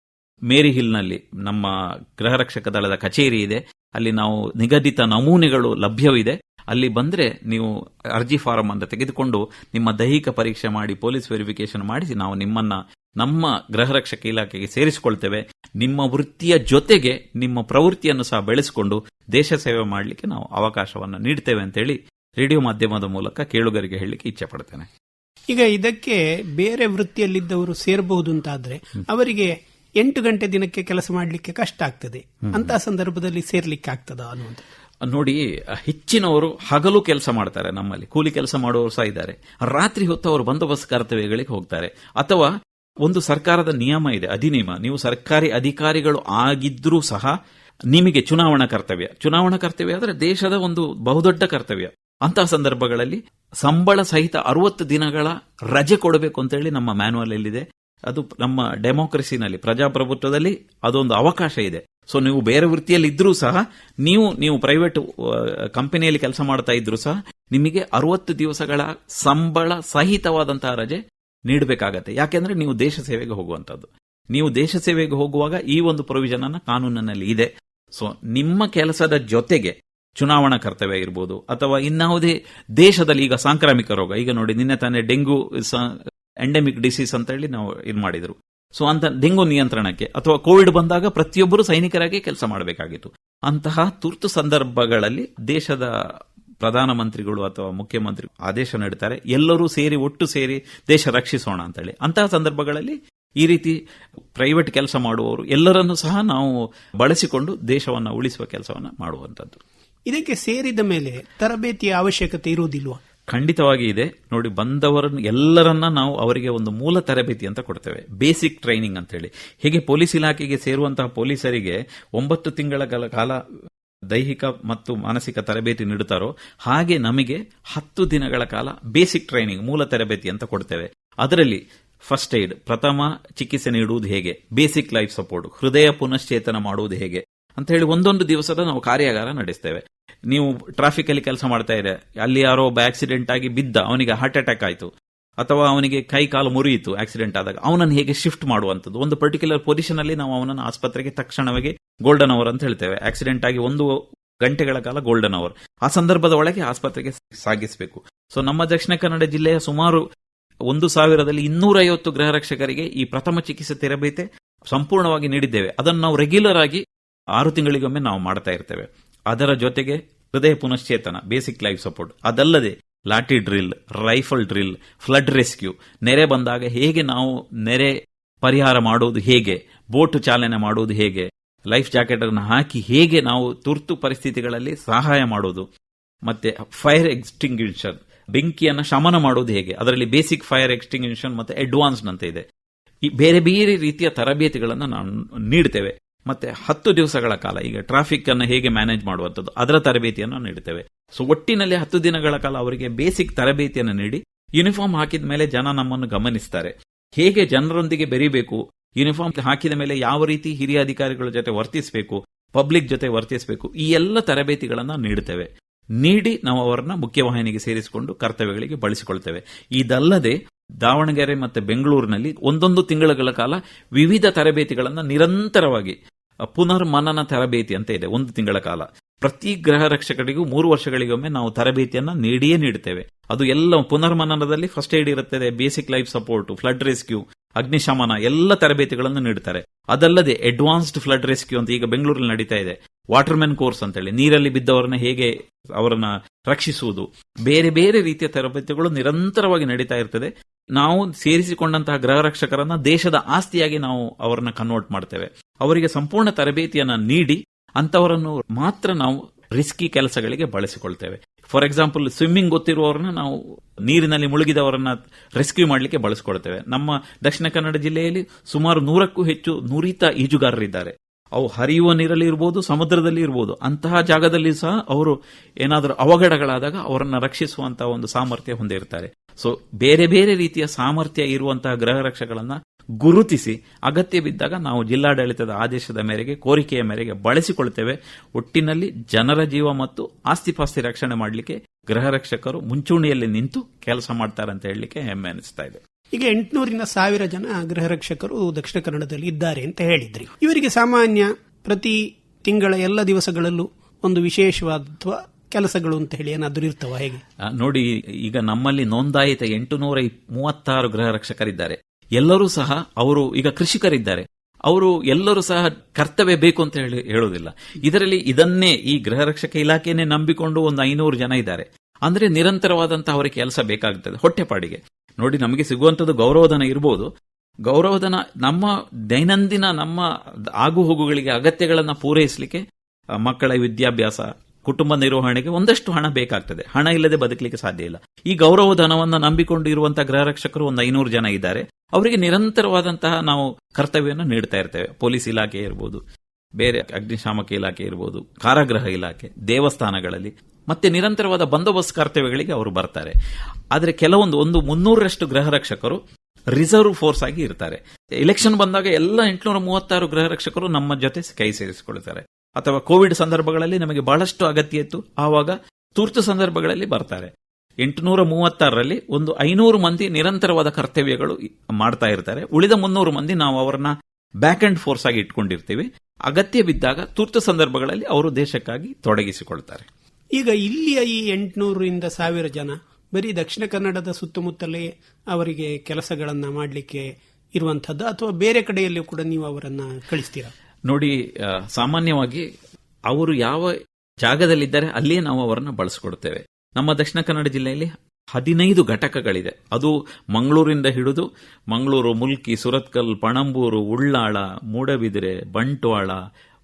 ಮೇರಿ ಹಿಲ್ನಲ್ಲಿ ನಮ್ಮ ಗೃಹ ರಕ್ಷಕ ದಳದ ಕಚೇರಿ ಇದೆ. ಅಲ್ಲಿ ನಾವು ನಿಗದಿತ ನಮೂನೆಗಳು ಲಭ್ಯವಿದೆ. ಅಲ್ಲಿ ಬಂದ್ರೆ ನೀವು ಅರ್ಜಿ ಫಾರಂ ಅಂತ ತೆಗೆದುಕೊಂಡು ನಿಮ್ಮ ದೈಹಿಕ ಪರೀಕ್ಷೆ ಮಾಡಿ, ಪೊಲೀಸ್ ವೆರಿಫಿಕೇಶನ್ ಮಾಡಿಸಿ ನಾವು ನಿಮ್ಮನ್ನ ನಮ್ಮ ಗೃಹ ರಕ್ಷಕ ಇಲಾಖೆಗೆ ಸೇರಿಸಿಕೊಳ್ತೇವೆ. ನಿಮ್ಮ ವೃತ್ತಿಯ ಜೊತೆಗೆ ನಿಮ್ಮ ಪ್ರವೃತ್ತಿಯನ್ನು ಸಹ ಬೆಳೆಸಿಕೊಂಡು ದೇಶ ಸೇವೆ ಮಾಡಲಿಕ್ಕೆ ನಾವು ಅವಕಾಶವನ್ನು ನೀಡ್ತೇವೆ ಅಂತೇಳಿ ರೇಡಿಯೋ ಮಾಧ್ಯಮದ ಮೂಲಕ ಕೇಳುಗರಿಗೆ ಹೇಳಲಿಕ್ಕೆ ಇಚ್ಛೆ ಪಡ್ತೇನೆ ಈಗ ಇದಕ್ಕೆ ಬೇರೆ ವೃತ್ತಿಯಲ್ಲಿದ್ದವರು ಸೇರಬಹುದು ಅಂತಾದ್ರೆ ಅವರಿಗೆ ಎಂಟು ಗಂಟೆ ದಿನಕ್ಕೆ ಕೆಲಸ ಮಾಡಲಿಕ್ಕೆ ಕಷ್ಟ ಆಗ್ತದೆ. ಅಂತ ಸಂದರ್ಭದಲ್ಲಿ ಸೇರ್ಲಿಕ್ಕೆ ಆಗ್ತದ ಅನ್ನುವಂಥ ನೋಡಿ ಹೆಚ್ಚಿನವರು ಹಗಲು ಕೆಲಸ ಮಾಡ್ತಾರೆ ನಮ್ಮಲ್ಲಿ. ಕೂಲಿ ಕೆಲಸ ಮಾಡುವವರು ಸಹ ಇದ್ದಾರೆ. ರಾತ್ರಿ ಹೊತ್ತು ಅವರು ಬಂದೋಬಸ್ತ್ ಕರ್ತವ್ಯಗಳಿಗೆ ಹೋಗ್ತಾರೆ. ಅಥವಾ ಒಂದು ಸರ್ಕಾರದ ನಿಯಮ ಇದೆ, ಅಧಿನಿಯಮ. ನೀವು ಸರ್ಕಾರಿ ಅಧಿಕಾರಿಗಳು ಆಗಿದ್ರೂ ಸಹ ನಿಮಗೆ ಚುನಾವಣಾ ಕರ್ತವ್ಯ. ಚುನಾವಣಾ ಕರ್ತವ್ಯ ಅಂದ್ರೆ ದೇಶದ ಒಂದು ಬಹುದೊಡ್ಡ ಕರ್ತವ್ಯ. ಅಂತಹ ಸಂದರ್ಭಗಳಲ್ಲಿ ಸಂಬಳ ಸಹಿತ ಅರವತ್ತು ದಿನಗಳ ರಜೆ ಕೊಡಬೇಕು ಅಂತೇಳಿ ನಮ್ಮ ಮ್ಯಾನುವಲ್ ಎಲ್ಲಿದೆ ಅದು ನಮ್ಮ ಡೆಮೋಕ್ರಸಿನಲ್ಲಿ ಪ್ರಜಾಪ್ರಭುತ್ವದಲ್ಲಿ ಅದೊಂದು ಅವಕಾಶ ಇದೆ. ಸೊ ನೀವು ಬೇರೆ ವೃತ್ತಿಯಲ್ಲಿ ಇದ್ರೂ ಸಹ, ನೀವು ನೀವು ಪ್ರೈವೇಟ್ ಕಂಪನಿಯಲ್ಲಿ ಕೆಲಸ ಮಾಡ್ತಾ ಇದ್ರೂ ಸಹ, ನಿಮಗೆ ಅರವತ್ತು ದಿವಸಗಳ ಸಂಬಳ ಸಹಿತವಾದಂತಹ ರಜೆ ನೀಡಬೇಕಾಗತ್ತೆ. ಯಾಕೆಂದ್ರೆ ನೀವು ದೇಶ ಸೇವೆಗೆ ಹೋಗುವಂತದ್ದು ನೀವು ದೇಶ ಸೇವೆಗೆ ಹೋಗುವಾಗ ಈ ಒಂದು ಪ್ರೊವಿಷನ್ ಅನ್ನ ಕಾನೂನಿನಲ್ಲಿ ಇದೆ. ಸೊ ನಿಮ್ಮ ಕೆಲಸದ ಜೊತೆಗೆ ಚುನಾವಣಾ ಕರ್ತವ್ಯ ಇರಬಹುದು ಅಥವಾ ಇನ್ನಾವುದೇ ದೇಶದಲ್ಲಿ ಈಗ ಸಾಂಕ್ರಾಮಿಕ ರೋಗ, ಈಗ ನೋಡಿ ನಿನ್ನೆ ತಾನೇ ಡೆಂಗು ಎಂಡೆಮಿಕ್ ಡಿಸೀಸ್ ಅಂತ ಹೇಳಿ ನಾವು ಇದು ಮಾಡಿದ್ರು. ಸೊ ಅಂತ ಡೆಂಗು ನಿಯಂತ್ರಣಕ್ಕೆ ಅಥವಾ ಕೋವಿಡ್ ಬಂದಾಗ ಪ್ರತಿಯೊಬ್ಬರು ಸೈನಿಕರಾಗಿ ಕೆಲಸ ಮಾಡಬೇಕಾಗಿತ್ತು. ಅಂತಹ ತುರ್ತು ಸಂದರ್ಭಗಳಲ್ಲಿ ದೇಶದ ಪ್ರಧಾನಮಂತ್ರಿಗಳು ಅಥವಾ ಮುಖ್ಯಮಂತ್ರಿ ಆದೇಶ ನೀಡುತ್ತಾರೆ ಎಲ್ಲರೂ ಸೇರಿ ಒಟ್ಟು ಸೇರಿ ದೇಶ ರಕ್ಷಿಸೋಣ ಅಂತ ಹೇಳಿ ಅಂತಹ ಸಂದರ್ಭಗಳಲ್ಲಿ ಈ ರೀತಿ ಪ್ರೈವೇಟ್ ಕೆಲಸ ಮಾಡುವವರು ಎಲ್ಲರನ್ನೂ ಸಹ ನಾವು ಬಳಸಿಕೊಂಡು ದೇಶವನ್ನು ಉಳಿಸುವ ಕೆಲಸವನ್ನು ಮಾಡುವಂತದ್ದು ಇದಕ್ಕೆ ಸೇರಿದ ಮೇಲೆ ತರಬೇತಿಯ ಅವಶ್ಯಕತೆ ಇರುವುದಿಲ್ವಾ? ಖಂಡಿತವಾಗಿ ಇದೆ. ನೋಡಿ ಬಂದವರನ್ನು ಎಲ್ಲರನ್ನ ನಾವು ಅವರಿಗೆ ಒಂದು ಮೂಲ ತರಬೇತಿ ಅಂತ ಕೊಡ್ತೇವೆ. ಬೇಸಿಕ್ ಟ್ರೈನಿಂಗ್ ಅಂತ ಹೇಳಿ ಹೇಗೆ ಪೊಲೀಸ್ ಇಲಾಖೆಗೆ ಸೇರುವಂತಹ ಪೊಲೀಸರಿಗೆ ಒಂಬತ್ತು ತಿಂಗಳ ಕಾಲ ದೈಹಿಕ ಮತ್ತು ಮಾನಸಿಕ ತರಬೇತಿ ನೀಡುತ್ತಾರೋ ಹಾಗೆ ನಮಗೆ ಹತ್ತು ದಿನಗಳ ಕಾಲ ಬೇಸಿಕ್ ಟ್ರೈನಿಂಗ್ ಮೂಲ ತರಬೇತಿ ಅಂತ ಕೊಡ್ತೇವೆ. ಅದರಲ್ಲಿ ಫಸ್ಟ್ ಏಡ್ ಪ್ರಥಮ ಚಿಕಿತ್ಸೆ ನೀಡುವುದು ಹೇಗೆ? ಬೇಸಿಕ್ ಲೈಫ್ ಸಪೋರ್ಟ್ ಹೃದಯ ಪುನಶ್ಚೇತನ ಮಾಡುವುದು ಹೇಗೆ? ಅಂತ ಹೇಳಿ ಒಂದೊಂದು ದಿವಸದ ನಾವು ಕಾರ್ಯಾಗಾರ ನಡೆಸ್ತೇವೆ. ನೀವು ಟ್ರಾಫಿಕ್ ಅಲ್ಲಿ ಕೆಲಸ ಮಾಡ್ತಾ ಇದೆ ಅಲ್ಲಿ ಯಾರೋ ಒಬ್ಬ ಆಕ್ಸಿಡೆಂಟ್ ಆಗಿ ಬಿದ್ದ, ಅವನಿಗೆ ಹಾರ್ಟ್ ಅಟ್ಯಾಕ್ ಆಯಿತು, ಅಥವಾ ಅವನಿಗೆ ಕೈ ಕಾಲು ಮುರಿಯಿತು ಆಕ್ಸಿಡೆಂಟ್ ಆದಾಗ, ಅವನನ್ನು ಹೇಗೆ ಶಿಫ್ಟ್ ಮಾಡುವಂಥದ್ದು? ಒಂದು ಪರ್ಟಿಕ್ಯುಲರ್ ಪೊಸಿಷನ್ ಅಲ್ಲಿ ನಾವು ಅವನನ್ನು ಆಸ್ಪತ್ರೆಗೆ ತಕ್ಷಣವಾಗಿ ಗೋಲ್ಡನ್ ಅವರ್ ಅಂತ ಹೇಳ್ತೇವೆ. ಆಕ್ಸಿಡೆಂಟ್ ಆಗಿ ಒಂದು ಗಂಟೆಗಳ ಕಾಲ ಗೋಲ್ಡನ್ ಅವರ್ ಆ ಸಂದರ್ಭದ ಒಳಗೆ ಆಸ್ಪತ್ರೆಗೆ ಸಾಗಿಸಬೇಕು. ಸೊ ನಮ್ಮ ದಕ್ಷಿಣ ಕನ್ನಡ ಜಿಲ್ಲೆಯ ಸುಮಾರು ಒಂದು ಸಾವಿರದಲ್ಲಿ ಇನ್ನೂರ ಐವತ್ತು ಗೃಹ ರಕ್ಷಕರಿಗೆ ಈ ಪ್ರಥಮ ಚಿಕಿತ್ಸೆ ತರಬೇತಿ ಸಂಪೂರ್ಣವಾಗಿ ನೀಡಿದ್ದೇವೆ. ಅದನ್ನು ನಾವು ರೆಗ್ಯುಲರ್ ಆಗಿ ಆರು ತಿಂಗಳಿಗೊಮ್ಮೆ ನಾವು ಮಾಡ್ತಾ ಇರ್ತೇವೆ. ಅದರ ಜೊತೆಗೆ ಹೃದಯ ಪುನಶ್ಚೇತನ ಬೇಸಿಕ್ ಲೈಫ್ ಸಪೋರ್ಟ್ ಅದಲ್ಲದೆ lathi drill rifle drill flood rescue ನೆರೆ ಬಂದಾಗ ಹೇಗೆ ನಾವು ನೆರೆ ಪರಿಹಾರ ಮಾಡುವುದು ಹೇಗೆ? ಬೋಟ್ ಚಾಲನೆ ಮಾಡುವುದು ಹೇಗೆ? ಲೈಫ್ ಜಾಕೆಟ್ ಅನ್ನು ಹಾಕಿ ಹೇಗೆ ನಾವು ತುರ್ತು ಪರಿಸ್ಥಿತಿಗಳಲ್ಲಿ ಸಹಾಯ ಮಾಡೋದು, ಮತ್ತೆ ಫೈರ್ ಎಕ್ಸ್ಟಿಂಗ್ವಿಷನ್ ಬೆಂಕಿಯನ್ನು ಶಮನ ಮಾಡುವುದು ಹೇಗೆ, ಅದರಲ್ಲಿ ಬೇಸಿಕ್ ಫೈರ್ ಎಕ್ಸ್ಟಿಂಗ್ವಿಷನ್ ಮತ್ತೆ ಅಡ್ವಾನ್ಸ್ ಅಂತ ಇದೆ. ಈ ಬೇರೆ ಬೇರೆ ರೀತಿಯ ತರಬೇತಿಗಳನ್ನು ನಾವು ನೀಡ್ತೇವೆ. ಮತ್ತೆ ಹತ್ತು ದಿವಸಗಳ ಕಾಲ, ಈಗ ಟ್ರಾಫಿಕ್ ಅನ್ನು ಹೇಗೆ ಮ್ಯಾನೇಜ್ ಮಾಡುವಂಥದ್ದು, ಅದರ ತರಬೇತಿಯನ್ನು ನೀಡುತ್ತೇವೆ ಸೊ ಒಟ್ಟಿನಲ್ಲಿ ಹತ್ತು ದಿನಗಳ ಕಾಲ ಅವರಿಗೆ ಬೇಸಿಕ್ ತರಬೇತಿಯನ್ನು ನೀಡಿ ಯೂನಿಫಾರ್ಮ್ ಹಾಕಿದ ಮೇಲೆ ಜನ ನಮ್ಮನ್ನು ಗಮನಿಸ್ತಾರೆ. ಹೇಗೆ ಜನರೊಂದಿಗೆ ಬೆರಿಬೇಕು ಯೂನಿಫಾರ್ಮ್ ಹಾಕಿದ ಮೇಲೆ ಯಾವ ರೀತಿ ಹಿರಿಯ ಅಧಿಕಾರಿಗಳ ಜೊತೆ ವರ್ತಿಸಬೇಕು, ಪಬ್ಲಿಕ್ ಜೊತೆ ವರ್ತಿಸಬೇಕು, ಈ ಎಲ್ಲ ತರಬೇತಿಗಳನ್ನು ನೀಡುತ್ತೇವೆ ನೀಡಿ ನಾವು ಅವರನ್ನ ಮುಖ್ಯವಾಹಿನಿಗೆ ಸೇರಿಸಿಕೊಂಡು ಕರ್ತವ್ಯಗಳಿಗೆ ಬಳಸಿಕೊಳ್ತೇವೆ. ಇದಲ್ಲದೆ ದಾವಣಗೆರೆ ಮತ್ತು ಬೆಂಗಳೂರಿನಲ್ಲಿ ಒಂದೊಂದು ತಿಂಗಳ ಕಾಲ ವಿವಿಧ ತರಬೇತಿಗಳನ್ನು ನಿರಂತರವಾಗಿ, ಪುನರ್ಮನನ ತರಬೇತಿ ಅಂತ ಇದೆ, ಒಂದು ತಿಂಗಳ ಕಾಲ. ಪ್ರತಿ ಗ್ರಹ ರಕ್ಷಕರಿಗೂ ಮೂರು ವರ್ಷಗಳಿಗೊಮ್ಮೆ ನಾವು ತರಬೇತಿಯನ್ನ ನೀಡಿಯೇ ನೀಡುತ್ತೇವೆ. ಅದು ಎಲ್ಲ ಪುನರ್ಮನನದಲ್ಲಿ ಫಸ್ಟ್ ಏಡ್ ಇರುತ್ತದೆ basic life support flood rescue ಅಗ್ನಿಶಮನ ಎಲ್ಲ ತರಬೇತಿಗಳನ್ನು ನೀಡುತ್ತಾರೆ. ಅದಲ್ಲದೆ ಅಡ್ವಾನ್ಸ್ಡ್ ಫ್ಲಡ್ ರೆಸ್ಕ್ಯೂ ಅಂತ ಈಗ ಬೆಂಗಳೂರಲ್ಲಿ ನಡೀತಾ ಇದೆ. ವಾಟರ್ಮೆನ್ ಕೋರ್ಸ್ ಅಂತ ಹೇಳಿ ನೀರಲ್ಲಿ ಬಿದ್ದವರನ್ನ ಹೇಗೆ ಅವರನ್ನ ರಕ್ಷಿಸುವುದು, ಬೇರೆ ಬೇರೆ ರೀತಿಯ ತರಬೇತಿಗಳು ನಿರಂತರವಾಗಿ ನಡೀತಾ ಇರ್ತದೆ. ನಾವು ಸೇರಿಸಿಕೊಂಡಂತಹ ಗ್ರಹ ರಕ್ಷಕರನ್ನ ದೇಶದ ಆಸ್ತಿಯಾಗಿ ನಾವು ಅವರನ್ನ ಕನ್ವರ್ಟ್ ಮಾಡ್ತೇವೆ. ಅವರಿಗೆ ಸಂಪೂರ್ಣ ತರಬೇತಿಯನ್ನ ನೀಡಿ ಅಂತವರನ್ನು ಮಾತ್ರ ನಾವು ರಿಸ್ಕಿ ಕೆಲಸಗಳಿಗೆ ಬಳಸಿಕೊಳ್ತೇವೆ. ಫಾರ್ ಎಕ್ಸಾಂಪಲ್ ಸ್ವಿಮ್ಮಿಂಗ್ ಗೊತ್ತಿರುವವರನ್ನ ನಾವು ನೀರಿನಲ್ಲಿ ಮುಳುಗಿದವರನ್ನ ರೆಸ್ಕ್ಯೂ ಮಾಡಲಿಕ್ಕೆ ಬಳಸಿಕೊಳ್ತೇವೆ. ನಮ್ಮ ದಕ್ಷಿಣ ಕನ್ನಡ ಜಿಲ್ಲೆಯಲ್ಲಿ ಸುಮಾರು ನೂರಕ್ಕೂ ಹೆಚ್ಚು ನುರಿತ ಈಜುಗಾರರಿದ್ದಾರೆ. ಅವು ಹರಿಯುವ ನೀರಲ್ಲಿ ಇರಬಹುದು ಸಮುದ್ರದಲ್ಲಿ ಇರಬಹುದು ಅಂತಹ ಜಾಗದಲ್ಲಿ ಸಹ ಅವರು ಏನಾದರೂ ಅವಘಡಗಳಾದಾಗ ಅವರನ್ನ ರಕ್ಷಿಸುವಂತಹ ಒಂದು ಸಾಮರ್ಥ್ಯ ಹೊಂದಿರ್ತಾರೆ. ಸೊ ಬೇರೆ ಬೇರೆ ರೀತಿಯ ಸಾಮರ್ಥ್ಯ ಇರುವಂತಹ ಗ್ರಹ ರಕ್ಷಗಳನ್ನ ಗುರುತಿಸಿ ಅಗತ್ಯ ಬಿದ್ದಾಗ ನಾವು ಜಿಲ್ಲಾಡಳಿತದ ಆದೇಶದ ಮೇರೆಗೆ ಕೋರಿಕೆಯ ಮೇರೆಗೆ ಬಳಸಿಕೊಳ್ತೇವೆ ಒಟ್ಟಿನಲ್ಲಿ ಜನರ ಜೀವ ಮತ್ತು ಆಸ್ತಿಪಾಸ್ತಿ ರಕ್ಷಣೆ ಮಾಡಲಿಕ್ಕೆ ಗೃಹ ರಕ್ಷಕರು ಮುಂಚೂಣಿಯಲ್ಲಿ ನಿಂತು ಕೆಲಸ ಮಾಡ್ತಾರೆ ಅಂತ ಹೇಳಲಿಕ್ಕೆ ಹೆಮ್ಮೆ ಅನಿಸ್ತಾ ಇದೆ. ಈಗ ಎಂಟುನೂರಿನ ಸಾವಿರ ಜನ ಗೃಹ ರಕ್ಷಕರು ದಕ್ಷಿಣ ಕನ್ನಡದಲ್ಲಿ ಇದ್ದಾರೆ ಅಂತ ಹೇಳಿದ್ರಿ. ಇವರಿಗೆ ಸಾಮಾನ್ಯ ಪ್ರತಿ ತಿಂಗಳ ಎಲ್ಲ ದಿವಸಗಳಲ್ಲೂ ಒಂದು ವಿಶೇಷವಾದ ಕೆಲಸಗಳು ಅಂತ ಹೇಳಿ ಏನಾದರೂ ಇರ್ತವ ಹೇಗೆ? ನೋಡಿ ಈಗ ನಮ್ಮಲ್ಲಿ ನೋಂದಾಯಿತ ಎಂಟುನೂರ ಮೂವತ್ತಾರು ಗೃಹ ರಕ್ಷಕರಿದ್ದಾರೆ. ಎಲ್ಲರೂ ಸಹ ಅವರು ಈಗ ಕೃಷಿಕರಿದ್ದಾರೆ. ಅವರು ಎಲ್ಲರೂ ಸಹ ಕರ್ತವ್ಯ ಬೇಕು ಅಂತ ಹೇಳಿ ಹೇಳುವುದಿಲ್ಲ. ಇದರಲ್ಲಿ ಇದನ್ನೇ ಈ ಗೃಹ ರಕ್ಷಕ ಇಲಾಖೆಯನ್ನೇ ನಂಬಿಕೊಂಡು ಒಂದು ಐನೂರು ಜನ ಇದ್ದಾರೆ. ಅಂದ್ರೆ ನಿರಂತರವಾದಂತಹ ಅವರಿಗೆ ಕೆಲಸ ಬೇಕಾಗುತ್ತದೆ ಹೊಟ್ಟೆಪಾಡಿಗೆ ನೋಡಿ, ನಮಗೆ ಸಿಗುವಂತದ್ದು ಗೌರವಧನ ಇರಬಹುದು ಗೌರವಧನ ನಮ್ಮ ದೈನಂದಿನ ನಮ್ಮ ಆಗುಹೋಗುಗಳಿಗೆ ಅಗತ್ಯಗಳನ್ನು ಪೂರೈಸಲಿಕ್ಕೆ ಮಕ್ಕಳ ವಿದ್ಯಾಭ್ಯಾಸ ಕುಟುಂಬ ನಿರ್ವಹಣೆಗೆ ಒಂದಷ್ಟು ಹಣ ಬೇಕಾಗ್ತದೆ. ಹಣ ಇಲ್ಲದೆ ಬದುಕಲಿಕ್ಕೆ ಸಾಧ್ಯ ಇಲ್ಲ. ಈ ಗೌರವಧನವನ್ನು ನಂಬಿಕೊಂಡು ಇರುವಂತಹ ಗೃಹ ರಕ್ಷಕರು ಒಂದು ಐನೂರು ಜನ ಇದ್ದಾರೆ. ಅವರಿಗೆ ನಿರಂತರವಾದಂತಹ ನಾವು ಕರ್ತವ್ಯವನ್ನು ನೀಡ್ತಾ ಇರ್ತೇವೆ. ಪೊಲೀಸ್ ಇಲಾಖೆ ಇರ್ಬೋದು, ಬೇರೆ ಅಗ್ನಿಶಾಮಕ ಇಲಾಖೆ ಇರ್ಬೋದು, ಕಾರಾಗೃಹ ಇಲಾಖೆ, ದೇವಸ್ಥಾನಗಳಲ್ಲಿ ಮತ್ತೆ ನಿರಂತರವಾದ ಬಂದೋಬಸ್ತ್ ಕರ್ತವ್ಯಗಳಿಗೆ ಅವರು ಬರ್ತಾರೆ. ಆದರೆ ಕೆಲವೊಂದು ಒಂದು ಮುನ್ನೂರರಷ್ಟು ಗೃಹ ರಕ್ಷಕರು ರಿಸರ್ವ್ ಫೋರ್ಸ್ ಆಗಿ ಇರ್ತಾರೆ. ಎಲೆಕ್ಷನ್ ಬಂದಾಗ ಎಲ್ಲ ಎಂಟುನೂರ ಮೂವತ್ತಾರು ಗೃಹ ರಕ್ಷಕರು ನಮ್ಮ ಜೊತೆ ಕೈ ಸೇರಿಸಿಕೊಳ್ತಾರೆ. ಅಥವಾ ಕೋವಿಡ್ ಸಂದರ್ಭಗಳಲ್ಲಿ ನಮಗೆ ಬಹಳಷ್ಟು ಅಗತ್ಯ ಇತ್ತು. ಆವಾಗ ತುರ್ತು ಸಂದರ್ಭಗಳಲ್ಲಿ ಬರ್ತಾರೆ. ಎಂಟುನೂರ ಮೂವತ್ತಾರರಲ್ಲಿ ಒಂದು ಐನೂರು ಮಂದಿ ನಿರಂತರವಾದ ಕರ್ತವ್ಯಗಳು ಮಾಡ್ತಾ ಇರ್ತಾರೆ. ಉಳಿದ ಮುನ್ನೂರು ಮಂದಿ ನಾವು ಅವರನ್ನ ಬ್ಯಾಕ್ ಅಂಡ್ ಫೋರ್ಸ್ ಆಗಿ ಇಟ್ಕೊಂಡಿರ್ತೀವಿ. ಅಗತ್ಯ ಬಿದ್ದಾಗ ತುರ್ತು ಸಂದರ್ಭಗಳಲ್ಲಿ ಅವರು ದೇಶಕ್ಕಾಗಿ ತೊಡಗಿಸಿಕೊಳ್ತಾರೆ. ಈಗ ಇಲ್ಲಿಯ ಈ ಎಂಟುನೂರರಿಂದ ಸಾವಿರ ಜನ ಬರೀ ದಕ್ಷಿಣ ಕನ್ನಡದ ಸುತ್ತಮುತ್ತಲೇ ಅವರಿಗೆ ಕೆಲಸಗಳನ್ನು ಮಾಡಲಿಕ್ಕೆ ಇರುವಂತಹದ್ದು ಅಥವಾ ಬೇರೆ ಕಡೆಯಲ್ಲಿಯೂ ಕೂಡ ನೀವು ಅವರನ್ನ ಕಳಿಸ್ತೀರಾ? ನೋಡಿ ಸಾಮಾನ್ಯವಾಗಿ ಅವರು ಯಾವ ಜಾಗದಲ್ಲಿದ್ದಾರೆ, ಅಲ್ಲಿಯೇ ನಾವು ಅವರನ್ನು ಬಳಸಿಕೊಡ್ತೇವೆ. ನಮ್ಮ ದಕ್ಷಿಣ ಕನ್ನಡ ಜಿಲ್ಲೆಯಲ್ಲಿ ಹದಿನೈದು ಘಟಕಗಳಿದೆ. ಅದು ಮಂಗಳೂರಿಂದ ಹಿಡಿದು ಮಂಗಳೂರು, ಮುಲ್ಕಿ, ಸುರತ್ಕಲ್, ಪಣಂಬೂರು, ಉಳ್ಳಾಳ, ಮೂಡಬಿದಿರೆ, ಬಂಟ್ವಾಳ,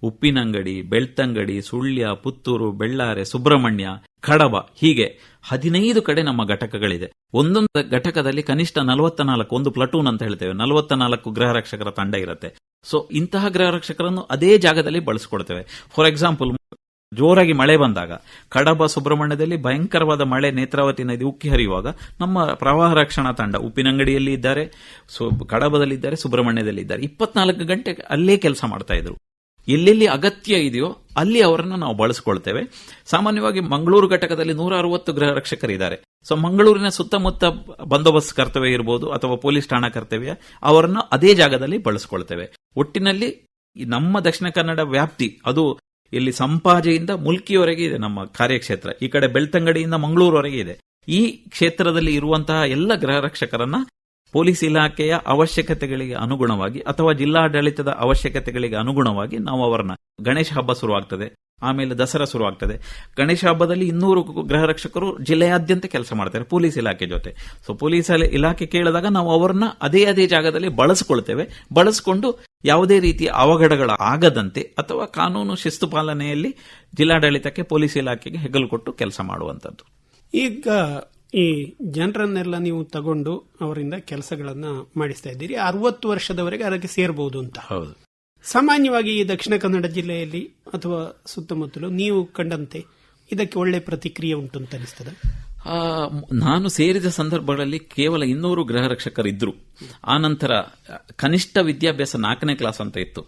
ಉಪ್ಪಿನಂಗಡಿ, ಬೆಳ್ತಂಗಡಿ, ಸುಳ್ಯ, ಪುತ್ತೂರು, ಬೆಳ್ಳಾರೆ, ಸುಬ್ರಹ್ಮಣ್ಯ, ಕಡಬ, ಹೀಗೆ ಹದಿನೈದು ಕಡೆ ನಮ್ಮ ಘಟಕಗಳಿದೆ. ಒಂದೊಂದು ಘಟಕದಲ್ಲಿ ಕನಿಷ್ಠ ನಲವತ್ತ ನಾಲ್ಕು ಒಂದು ಪ್ಲಟೂನ್ ಅಂತ ಹೇಳ್ತೇವೆ. ನಲವತ್ತ ನಾಲ್ಕು ಗೃಹ ರಕ್ಷಕರ ತಂಡ ಇರುತ್ತೆ. ಸೊ ಇಂತಹ ಗೃಹ ರಕ್ಷಕರನ್ನು ಅದೇ ಜಾಗದಲ್ಲಿ ಬಳಸಿಕೊಡ್ತೇವೆ ಫಾರ್ ಎಕ್ಸಾಂಪಲ್ ಜೋರಾಗಿ ಮಳೆ ಬಂದಾಗ, ಕಡಬ ಸುಬ್ರಹ್ಮಣ್ಯದಲ್ಲಿ ಭಯಂಕರವಾದ ಮಳೆ ನೇತ್ರಾವತಿ ನದಿ ಉಕ್ಕಿ ಹರಿಯುವಾಗ, ನಮ್ಮ ಪ್ರವಾಹ ರಕ್ಷಣಾ ತಂಡ ಉಪ್ಪಿನಂಗಡಿಯಲ್ಲಿ ಇದ್ದಾರೆ ಕಡಬದಲ್ಲಿದ್ದಾರೆ ಸುಬ್ರಹ್ಮಣ್ಯದಲ್ಲಿ ಇದ್ದಾರೆ ಇಪ್ಪತ್ನಾಲ್ಕು ಗಂಟೆ ಅಲ್ಲೇ ಕೆಲಸ ಮಾಡ್ತಾ ಇದ್ರು. ಎಲ್ಲೆಲ್ಲಿ ಅಗತ್ಯ ಇದೆಯೋ ಅಲ್ಲಿ ಅವರನ್ನು ನಾವು ಬಳಸ್ಕೊಳ್ತೇವೆ. ಸಾಮಾನ್ಯವಾಗಿ ಮಂಗಳೂರು ಘಟಕದಲ್ಲಿ ನೂರ ಅರವತ್ತು ಗೃಹ ರಕ್ಷಕರಿದ್ದಾರೆ. ಸೊ ಮಂಗಳೂರಿನ ಸುತ್ತಮುತ್ತ ಬಂದೋಬಸ್ತ್ ಕರ್ತವ್ಯ ಇರಬಹುದು ಅಥವಾ ಪೊಲೀಸ್ ಠಾಣಾ ಕರ್ತವ್ಯ, ಅವರನ್ನು ಅದೇ ಜಾಗದಲ್ಲಿ ಬಳಸ್ಕೊಳ್ತೇವೆ. ಒಟ್ಟಿನಲ್ಲಿ ನಮ್ಮ ದಕ್ಷಿಣ ಕನ್ನಡ ವ್ಯಾಪ್ತಿ, ಅದು ಇಲ್ಲಿ ಸಂಪಾಜೆಯಿಂದ ಮುಲ್ಕಿಯವರೆಗೆ ಇದೆ ನಮ್ಮ ಕಾರ್ಯಕ್ಷೇತ್ರ. ಈ ಕಡೆ ಬೆಳ್ತಂಗಡಿಯಿಂದ ಮಂಗಳೂರುವರೆಗೆ ಇದೆ. ಈ ಕ್ಷೇತ್ರದಲ್ಲಿ ಇರುವಂತಹ ಎಲ್ಲ ಗೃಹ ರಕ್ಷಕರನ್ನ ಪೊಲೀಸ್ ಇಲಾಖೆಯ ಅವಶ್ಯಕತೆಗಳಿಗೆ ಅನುಗುಣವಾಗಿ ಅಥವಾ ಜಿಲ್ಲಾಡಳಿತದ ಅವಶ್ಯಕತೆಗಳಿಗೆ ಅನುಗುಣವಾಗಿ ನಾವು ಅವರನ್ನ ಗಣೇಶ ಹಬ್ಬ ಶುರುವಾಗ್ತದೆ, ಆಮೇಲೆ ದಸರಾ ಶುರುವಾಗ್ತದೆ. ಗಣೇಶ ಹಬ್ಬದಲ್ಲಿ ಇನ್ನೂರು ಗೃಹ ರಕ್ಷಕರು ಜಿಲ್ಲೆಯಾದ್ಯಂತ ಕೆಲಸ ಮಾಡ್ತಾರೆ ಪೊಲೀಸ್ ಇಲಾಖೆ ಜೊತೆ. ಸೊ ಪೊಲೀಸ್ ಇಲ- ಇಲಾಖೆ ಕೇಳಿದಾಗ ನಾವು ಅವರನ್ನ ಅದೇ ಅದೇ ಜಾಗದಲ್ಲಿ ಬಳಸಿಕೊಳ್ತೇವೆ. ಬಳಸಿಕೊಂಡು ಯಾವುದೇ ರೀತಿಯ ಅವಘಡಗಳು ಆಗದಂತೆ ಅಥವಾ ಕಾನೂನು ಶಿಸ್ತು ಪಾಲನೆಯಲ್ಲಿ ಜಿಲ್ಲಾಡಳಿತಕ್ಕೆ ಪೊಲೀಸ್ ಇಲಾಖೆಗೆ ಹೆಗಲು ಕೊಟ್ಟು ಕೆಲಸ ಮಾಡುವಂತದ್ದು ಈಗ ಈ ಜನರನ್ನೆಲ್ಲ ನೀವು ತಗೊಂಡು ಅವರಿಂದ ಕೆಲಸಗಳನ್ನ ಮಾಡಿಸ್ತಾ ಇದ್ದೀರಿ. ಅರವತ್ತು ವರ್ಷದವರೆಗೆ ಅದಕ್ಕೆ ಸೇರಬಹುದು ಅಂತ. ಹೌದು. ಸಾಮಾನ್ಯವಾಗಿ ಈ ದಕ್ಷಿಣ ಕನ್ನಡ ಜಿಲ್ಲೆಯಲ್ಲಿ ಅಥವಾ ಸುತ್ತಮುತ್ತಲು ನೀವು ಕಂಡಂತೆ ಇದಕ್ಕೆ ಒಳ್ಳೆ ಪ್ರತಿಕ್ರಿಯೆ ಉಂಟು ಅಂತ ಅನಿಸ್ತದೆ? ನಾನು ಸೇರಿದ ಸಂದರ್ಭಗಳಲ್ಲಿ ಕೇವಲ ಇನ್ನೂರು ಗೃಹ ರಕ್ಷಕರಿದ್ರು ಆ ನಂತರ ಕನಿಷ್ಠ ವಿದ್ಯಾಭ್ಯಾಸ ನಾಲ್ಕನೇ ಕ್ಲಾಸ್ ಅಂತ ಇತ್ತು.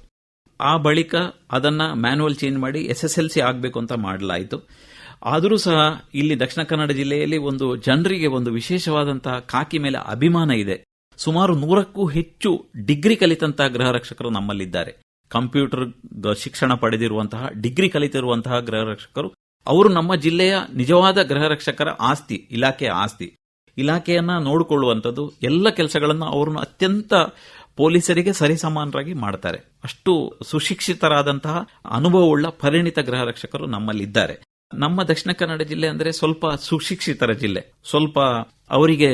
ಆ ಬಳಿಕ ಅದನ್ನ ಮ್ಯಾನುವಲ್ ಚೇಂಜ್ ಮಾಡಿ ಎಸ್ ಎಸ್ ಎಲ್ ಸಿ ಆಗಬೇಕು ಅಂತ ಮಾಡಲಾಯಿತು. ಆದರೂ ಸಹ ಇಲ್ಲಿ ದಕ್ಷಿಣ ಕನ್ನಡ ಜಿಲ್ಲೆಯಲ್ಲಿ ಒಂದು ಜನರಿಗೆ ಒಂದು ವಿಶೇಷವಾದಂತಹ ಕಾಕಿ ಮೇಲೆ ಅಭಿಮಾನ ಇದೆ. ಸುಮಾರು ನೂರಕ್ಕೂ ಹೆಚ್ಚು ಡಿಗ್ರಿ ಕಲಿತಂತಹ ಗೃಹ ರಕ್ಷಕರು ನಮ್ಮಲ್ಲಿದ್ದಾರೆ. ಕಂಪ್ಯೂಟರ್ ಶಿಕ್ಷಣ ಪಡೆದಿರುವಂತಹ, ಡಿಗ್ರಿ ಕಲಿತಿರುವಂತಹ ಗೃಹ ರಕ್ಷಕರು, ಅವರು ನಮ್ಮ ಜಿಲ್ಲೆಯ ನಿಜವಾದ ಗೃಹ ಆಸ್ತಿ, ಇಲಾಖೆಯ ಆಸ್ತಿ. ಇಲಾಖೆಯನ್ನ ನೋಡಿಕೊಳ್ಳುವಂಥದ್ದು, ಎಲ್ಲ ಕೆಲಸಗಳನ್ನು ಅವರನ್ನು ಅತ್ಯಂತ ಪೊಲೀಸರಿಗೆ ಸರಿಸಮಾನರಾಗಿ ಮಾಡ್ತಾರೆ. ಅಷ್ಟು ಸುಶಿಕ್ಷಿತರಾದಂತಹ ಅನುಭವವುಳ್ಳ ಪರಿಣಿತ ಗೃಹ ರಕ್ಷಕರು ನಮ್ಮಲ್ಲಿದ್ದಾರೆ. ನಮ್ಮ ದಕ್ಷಿಣ ಕನ್ನಡ ಜಿಲ್ಲೆ ಅಂದ್ರೆ ಸ್ವಲ್ಪ ಸುಶಿಕ್ಷಿತರ ಜಿಲ್ಲೆ. ಸ್ವಲ್ಪ ಅವರಿಗೆ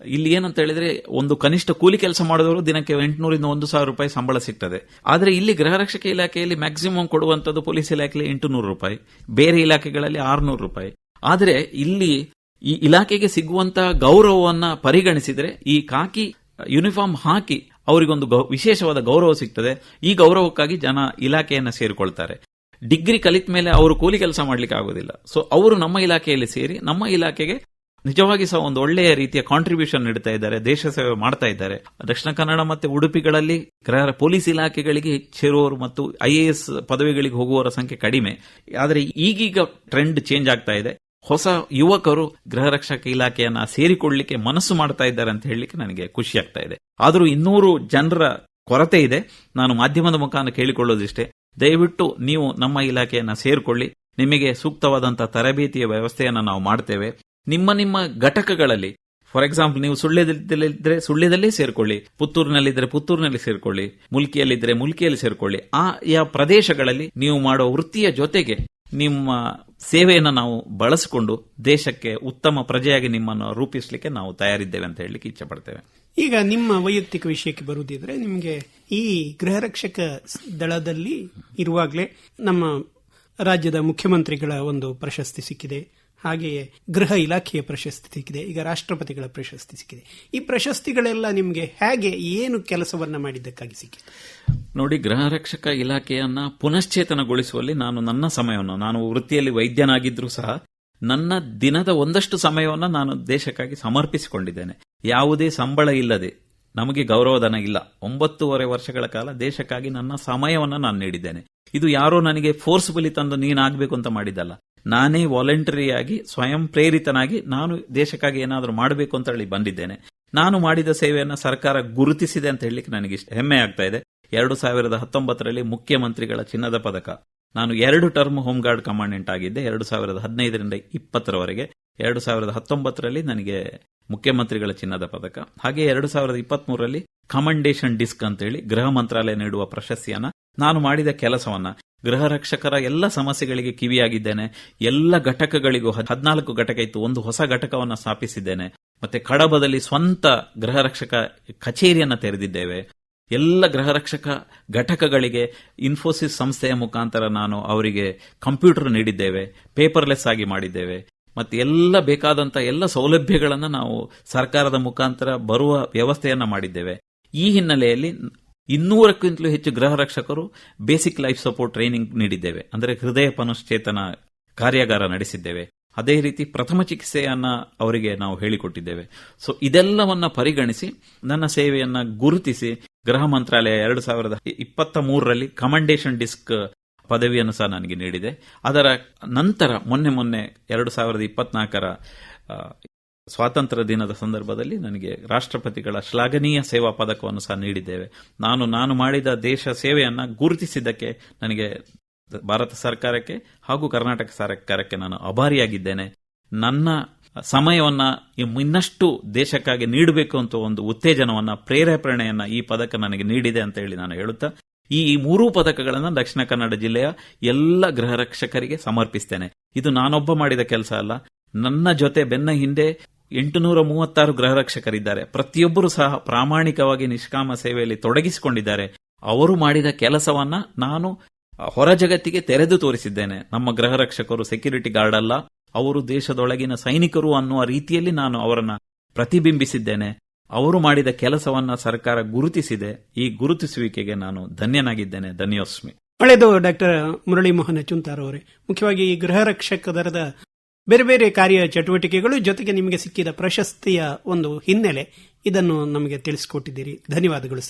ಇಲ್ಲಿ ಏನಂತ ಹೇಳಿದ್ರೆ ಒಂದು ಕನಿಷ್ಠ ಕೂಲಿ ಕೆಲಸ ಮಾಡಿದವರು ದಿನಕ್ಕೆ ಎಂಟುನೂರಿಂದ ಒಂದು ಸಾವಿರ ರೂಪಾಯಿ ಸಂಬಳ ಸಿಗ್ತದೆ. ಆದರೆ ಇಲ್ಲಿ ಗೃಹ ರಕ್ಷಕ ಇಲಾಖೆಯಲ್ಲಿ ಮ್ಯಾಕ್ಸಿಮಮ್ ಕೊಡುವಂತದ್ದು ಪೊಲೀಸ್ ಇಲಾಖೆಯಲ್ಲಿ ಎಂಟುನೂರು ರೂಪಾಯಿ, ಬೇರೆ ಇಲಾಖೆಗಳಲ್ಲಿ ಆರುನೂರು ರೂಪಾಯಿ. ಆದರೆ ಇಲ್ಲಿ ಈ ಇಲಾಖೆಗೆ ಸಿಗುವಂತಹ ಗೌರವವನ್ನ ಪರಿಗಣಿಸಿದ್ರೆ ಈ ಕಾಕಿ ಯೂನಿಫಾರ್ಮ್ ಹಾಕಿ ಅವರಿಗೊಂದು ವಿಶೇಷವಾದ ಗೌರವ ಸಿಗ್ತದೆ. ಈ ಗೌರವಕ್ಕಾಗಿ ಜನ ಇಲಾಖೆಯನ್ನ ಸೇರಿಕೊಳ್ತಾರೆ. ಡಿಗ್ರಿ ಕಲಿತ ಮೇಲೆ ಅವರು ಕೂಲಿ ಕೆಲಸ ಮಾಡ್ಲಿಕ್ಕೆ ಆಗೋದಿಲ್ಲ. ಸೊ ಅವರು ನಮ್ಮ ಇಲಾಖೆಯಲ್ಲಿ ಸೇರಿ, ನಮ್ಮ ಇಲಾಖೆಗೆ ನಿಜವಾಗಿ ಸಹ ಒಂದು ಒಳ್ಳೆಯ ರೀತಿಯ ಕಾಂಟ್ರಿಬ್ಯೂಷನ್ ನೀಡ್ತಾ ಇದ್ದಾರೆ, ದೇಶ ಸೇವೆ ಮಾಡ್ತಾ ಇದ್ದಾರೆ. ದಕ್ಷಿಣ ಕನ್ನಡ ಮತ್ತೆ ಉಡುಪಿಗಳಲ್ಲಿ ಪೊಲೀಸ್ ಇಲಾಖೆಗಳಿಗೆ ಸೇರುವವರು ಮತ್ತು ಐಎಎಸ್ ಪದವಿಗಳಿಗೆ ಹೋಗುವವರ ಸಂಖ್ಯೆ ಕಡಿಮೆ. ಆದರೆ ಈಗೀಗ ಟ್ರೆಂಡ್ ಚೇಂಜ್ ಆಗ್ತಾ ಇದೆ. ಹೊಸ ಯುವಕರು ಗೃಹ ರಕ್ಷಕ ಇಲಾಖೆಯನ್ನ ಸೇರಿಕೊಳ್ಳಲಿಕ್ಕೆ ಮನಸ್ಸು ಮಾಡ್ತಾ ಇದ್ದಾರೆ ಅಂತ ಹೇಳಲಿಕ್ಕೆ ನನಗೆ ಖುಷಿ ಆಗ್ತಾ ಇದೆ. ಆದರೂ ಇನ್ನೂರು ಜನರ ಕೊರತೆ ಇದೆ. ನಾನು ಮಾಧ್ಯಮದ ಮುಖಾಂತರ ಕೇಳಿಕೊಳ್ಳೋದಿಷ್ಟೇ. ದಯವಿಟ್ಟು ನೀವು ನಮ್ಮ ಇಲಾಖೆಯನ್ನು ಸೇರಿಕೊಳ್ಳಿ. ನಿಮಗೆ ಸೂಕ್ತವಾದಂತಹ ತರಬೇತಿಯ ವ್ಯವಸ್ಥೆಯನ್ನು ನಾವು ಮಾಡ್ತೇವೆ. ನಿಮ್ಮ ನಿಮ್ಮ ಘಟಕಗಳಲ್ಲಿ ಫಾರ್ ಎಕ್ಸಾಂಪಲ್ ನೀವು ಸುಳ್ಯದಲ್ಲಿದ್ದರೆ ಸುಳ್ಯದಲ್ಲೇ ಸೇರ್ಕೊಳ್ಳಿ. ಪುತ್ತೂರಿನಲ್ಲಿದ್ದರೆ ಪುತ್ತೂರಿನಲ್ಲಿ ಸೇರ್ಕೊಳ್ಳಿ. ಮುಲ್ಕಿಯಲ್ಲಿದ್ದರೆ ಮುಲ್ಕಿಯಲ್ಲಿ ಸೇರ್ಕೊಳ್ಳಿ. ಆ ಯಾ ಪ್ರದೇಶಗಳಲ್ಲಿ ನೀವು ಮಾಡುವ ವೃತ್ತಿಯ ಜೊತೆಗೆ ನಿಮ್ಮ ಸೇವೆಯನ್ನು ನಾವು ಬಳಸಿಕೊಂಡು ದೇಶಕ್ಕೆ ಉತ್ತಮ ಪ್ರಜೆಯಾಗಿ ನಿಮ್ಮನ್ನು ರೂಪಿಸಲಿಕ್ಕೆ ನಾವು ತಯಾರಿದ್ದೇವೆ ಅಂತ ಹೇಳಲಿಕ್ಕೆ ಇಚ್ಛೆ ಪಡ್ತೇವೆ. ಈಗ ನಿಮ್ಮ ವೈಯಕ್ತಿಕ ವಿಷಯಕ್ಕೆ ಬರುವುದಿದ್ರೆ ನಿಮಗೆ ಈ ಗೃಹ ರಕ್ಷಕ ದಳದಲ್ಲಿ ಇರುವಾಗಲೇ ನಮ್ಮ ರಾಜ್ಯದ ಮುಖ್ಯಮಂತ್ರಿಗಳ ಒಂದು ಪ್ರಶಸ್ತಿ ಸಿಕ್ಕಿದೆ. ಹಾಗೆಯೇ ಗೃಹ ಇಲಾಖೆಯ ಪ್ರಶಸ್ತಿ ಸಿಕ್ಕಿದೆ. ಈಗ ರಾಷ್ಟ್ರಪತಿಗಳ ಪ್ರಶಸ್ತಿ ಸಿಕ್ಕಿದೆ. ಈ ಪ್ರಶಸ್ತಿಗಳೆಲ್ಲ ನಿಮಗೆ ಹೇಗೆ, ಏನು ಕೆಲಸವನ್ನ ಮಾಡಿದ್ದಕ್ಕಾಗಿ ಸಿಕ್ಕಿದೆ? ನೋಡಿ ಗೃಹ ರಕ್ಷಕ ಇಲಾಖೆಯನ್ನ ಪುನಶ್ಚೇತನಗೊಳಿಸುವಲ್ಲಿ ನಾನು ನನ್ನ ಸಮಯವನ್ನು, ನಾನು ವೃತ್ತಿಯಲ್ಲಿ ವೈದ್ಯನಾಗಿದ್ರೂ ಸಹ ನನ್ನ ದಿನದ ಒಂದಷ್ಟು ಸಮಯವನ್ನು ನಾನು ದೇಶಕ್ಕಾಗಿ ಸಮರ್ಪಿಸಿಕೊಂಡಿದ್ದೇನೆ. ಯಾವುದೇ ಸಂಬಳ ಇಲ್ಲದೆ, ನಮಗೆ ಗೌರವಧನ ಇಲ್ಲ. ಒಂಬತ್ತೂವರೆ ವರ್ಷಗಳ ಕಾಲ ದೇಶಕ್ಕಾಗಿ ನನ್ನ ಸಮಯವನ್ನು ನಾನು ನೀಡಿದ್ದೇನೆ. ಇದು ಯಾರೋ ನನಗೆ ಫೋರ್ಸ್ಫುಲಿ ತಂದು ನೀನಾಗಬೇಕು ಅಂತ ಮಾಡಿದ್ದಲ್ಲ. ನಾನೇ ವಾಲಂಟರಿಯಾಗಿ ಸ್ವಯಂ ಪ್ರೇರಿತನಾಗಿ ನಾನು ದೇಶಕ್ಕಾಗಿ ಏನಾದರೂ ಮಾಡಬೇಕು ಅಂತ ಹೇಳಿ ಬಂದಿದ್ದೇನೆ. ನಾನು ಮಾಡಿದ ಸೇವೆಯನ್ನು ಸರ್ಕಾರ ಗುರುತಿಸಿದೆ ಅಂತ ಹೇಳಲಿಕ್ಕೆ ನನಗೆ ಹೆಮ್ಮೆ ಆಗ್ತಾ ಇದೆ. ಎರಡು ಸಾವಿರದ ಹತ್ತೊಂಬತ್ತರಲ್ಲಿ ಮುಖ್ಯಮಂತ್ರಿಗಳ ಚಿನ್ನದ ಪದಕ. ನಾನು ಎರಡು ಟರ್ಮ್ ಹೋಮ್ ಗಾರ್ಡ್ ಕಮಾಂಡೆಂಟ್ ಆಗಿದ್ದೆ ಎರಡು ಸಾವಿರದ ಹದಿನೈದರಿಂದ ಇಪ್ಪತ್ತರವರೆಗೆ. ಎರಡು ಸಾವಿರದ ಹತ್ತೊಂಬತ್ತರಲ್ಲಿ ನನಗೆ ಮುಖ್ಯಮಂತ್ರಿಗಳ ಚಿನ್ನದ ಪದಕ. ಹಾಗೆ ಎರಡು ಸಾವಿರದ ಇಪ್ಪತ್ಮೂರರಲ್ಲಿ ಕಮಂಡೇಶನ್ ಡಿಸ್ಕ್ ಅಂತೇಳಿ ಗೃಹ ಮಂತ್ರಾಲಯ ನೀಡುವ ಪ್ರಶಸ್ತಿಯನ್ನ ನಾನು ಮಾಡಿದ ಕೆಲಸವನ್ನ. ಗೃಹ ರಕ್ಷಕರ ಎಲ್ಲ ಸಮಸ್ಯೆಗಳಿಗೆ ಕಿವಿಯಾಗಿದ್ದೇನೆ. ಎಲ್ಲ ಘಟಕಗಳಿಗೂ ಹದಿನಾಲ್ಕು ಘಟಕ ಇತ್ತು, ಒಂದು ಹೊಸ ಘಟಕವನ್ನ ಸ್ಥಾಪಿಸಿದ್ದೇನೆ. ಮತ್ತೆ ಕಡಬದಲ್ಲಿ ಸ್ವಂತ ಗೃಹ ರಕ್ಷಕ ಕಚೇರಿಯನ್ನ ತೆರೆದಿದ್ದೇವೆ. ಎಲ್ಲ ಗ್ರಹ ರಕ್ಷಕ ಘಟಕಗಳಿಗೆ ಇನ್ಫೋಸಿಸ್ ಸಂಸ್ಥೆಯ ಮುಖಾಂತರ ನಾನು ಅವರಿಗೆ ಕಂಪ್ಯೂಟರ್ ನೀಡಿದ್ದೇವೆ ಪೇಪರ್ಲೆಸ್ ಆಗಿ ಮಾಡಿದ್ದೇವೆ. ಮತ್ತೆ ಎಲ್ಲ ಬೇಕಾದಂತ ಎಲ್ಲ ಸೌಲಭ್ಯಗಳನ್ನು ನಾವು ಸರ್ಕಾರದ ಮುಖಾಂತರ ಬರುವ ವ್ಯವಸ್ಥೆಯನ್ನ ಮಾಡಿದ್ದೇವೆ. ಈ ಹಿನ್ನೆಲೆಯಲ್ಲಿ ಇನ್ನೂರಕ್ಕಿಂತಲೂ ಹೆಚ್ಚು ಗೃಹ ರಕ್ಷಕರು ಬೇಸಿಕ್ ಲೈಫ್ ಸಪೋರ್ಟ್ ಟ್ರೈನಿಂಗ್ ನೀಡಿದ್ದೇವೆ. ಅಂದರೆ ಹೃದಯ ಪುನಶ್ಚೇತನ ಕಾರ್ಯಾಗಾರ ನಡೆಸಿದ್ದೇವೆ. ಅದೇ ರೀತಿ ಪ್ರಥಮ ಚಿಕಿತ್ಸೆಯನ್ನು ಅವರಿಗೆ ನಾವು ಹೇಳಿಕೊಟ್ಟಿದ್ದೇವೆ. ಸೊ ಇದೆಲ್ಲವನ್ನ ಪರಿಗಣಿಸಿ, ನನ್ನ ಸೇವೆಯನ್ನು ಗುರುತಿಸಿ, ಗೃಹ ಮಂತ್ರಾಲಯ ಎರಡು ಸಾವಿರದ ಇಪ್ಪತ್ತ ಮೂರರಲ್ಲಿ ಕಮಂಡೇಶನ್ ಡಿಸ್ಕ್ ಪದವಿಯನ್ನು ಸಹ ನನಗೆ ನೀಡಿದೆ. ಅದರ ನಂತರ ಮೊನ್ನೆ ಮೊನ್ನೆ ಎರಡು ಸಾವಿರದ ಇಪ್ಪತ್ನಾಲ್ಕರ ಸ್ವಾತಂತ್ರ್ಯ ದಿನದ ಸಂದರ್ಭದಲ್ಲಿ ನನಗೆ ರಾಷ್ಟ್ರಪತಿಗಳ ಶ್ಲಾಘನೀಯ ಸೇವಾ ಪದಕವನ್ನು ಸಹ ನೀಡಿದ್ದೇವೆ. ನಾನು ನಾನು ಮಾಡಿದ ದೇಶ ಸೇವೆಯನ್ನು ಗುರುತಿಸಿದ್ದಕ್ಕೆ ನನಗೆ ಭಾರತ ಸರ್ಕಾರಕ್ಕೆ ಹಾಗೂ ಕರ್ನಾಟಕ ಸರ್ಕಾರಕ್ಕೆ ನಾನು ಅಭಾರಿಯಾಗಿದ್ದೇನೆ. ನನ್ನ ಸಮಯವನ್ನ ಇನ್ನಷ್ಟು ದೇಶಕ್ಕಾಗಿ ನೀಡಬೇಕು ಅಂತ ಒಂದು ಉತ್ತೇಜನವನ್ನ, ಪ್ರೇರೇಪಣೆಯನ್ನ ಈ ಪದಕ ನನಗೆ ನೀಡಿದೆ ಅಂತ ಹೇಳಿ ನಾನು ಹೇಳುತ್ತಾ ಈ ಮೂರೂ ಪದಕಗಳನ್ನು ದಕ್ಷಿಣ ಕನ್ನಡ ಜಿಲ್ಲೆಯ ಎಲ್ಲ ಗೃಹ ರಕ್ಷಕರಿಗೆ ಸಮರ್ಪಿಸ್ತೇನೆ. ಇದು ನಾನೊಬ್ಬ ಮಾಡಿದ ಕೆಲಸ ಅಲ್ಲ. ನನ್ನ ಜೊತೆ ಬೆನ್ನ ಹಿಂದೆ ಎಂಟುನೂರ ಮೂವತ್ತಾರು ಗೃಹ ರಕ್ಷಕರಿದ್ದಾರೆ. ಪ್ರತಿಯೊಬ್ಬರು ಸಹ ಪ್ರಾಮಾಣಿಕವಾಗಿ ನಿಷ್ಕಾಮ ಸೇವೆಯಲ್ಲಿ ತೊಡಗಿಸಿಕೊಂಡಿದ್ದಾರೆ. ಅವರು ಮಾಡಿದ ಕೆಲಸವನ್ನ ನಾನು ಹೊರ ಜಗತ್ತಿಗೆ ತೆರೆದು ತೋರಿಸಿದ್ದೇನೆ. ನಮ್ಮ ಗೃಹ ರಕ್ಷಕರು ಸೆಕ್ಯೂರಿಟಿ ಗಾರ್ಡ್ ಅಲ್ಲ, ಅವರು ದೇಶದೊಳಗಿನ ಸೈನಿಕರು ಅನ್ನುವ ರೀತಿಯಲ್ಲಿ ನಾನು ಅವರನ್ನ ಪ್ರತಿಬಿಂಬಿಸಿದ್ದೇನೆ. ಅವರು ಮಾಡಿದ ಕೆಲಸವನ್ನ ಸರ್ಕಾರ ಗುರುತಿಸಿದೆ. ಈ ಗುರುತಿಸುವಿಕೆಗೆ ನಾನು ಧನ್ಯನಾಗಿದ್ದೇನೆ. ಧನ್ಯೋಸ್ಮಿ. ಒಳ್ಳೆಯದು, ಡಾಕ್ಟರ್ ಮುರಳಿ ಮೋಹನ್ ಚುಂತಾರ್ ಅವರೇ. ಮುಖ್ಯವಾಗಿ ಈ ಗೃಹ ರಕ್ಷಕ ದರದ ಬೇರೆ ಬೇರೆ ಕಾರ್ಯ ಚಟುವಟಿಕೆಗಳು ಜೊತೆಗೆ ನಿಮಗೆ ಸಿಕ್ಕಿದ ಪ್ರಶಸ್ತಿಯ ಒಂದು ಹಿನ್ನೆಲೆ ಇದನ್ನು ನಮಗೆ ತಿಳಿಸಿಕೊಟ್ಟಿದ್ದೀರಿ. ಧನ್ಯವಾದಗಳು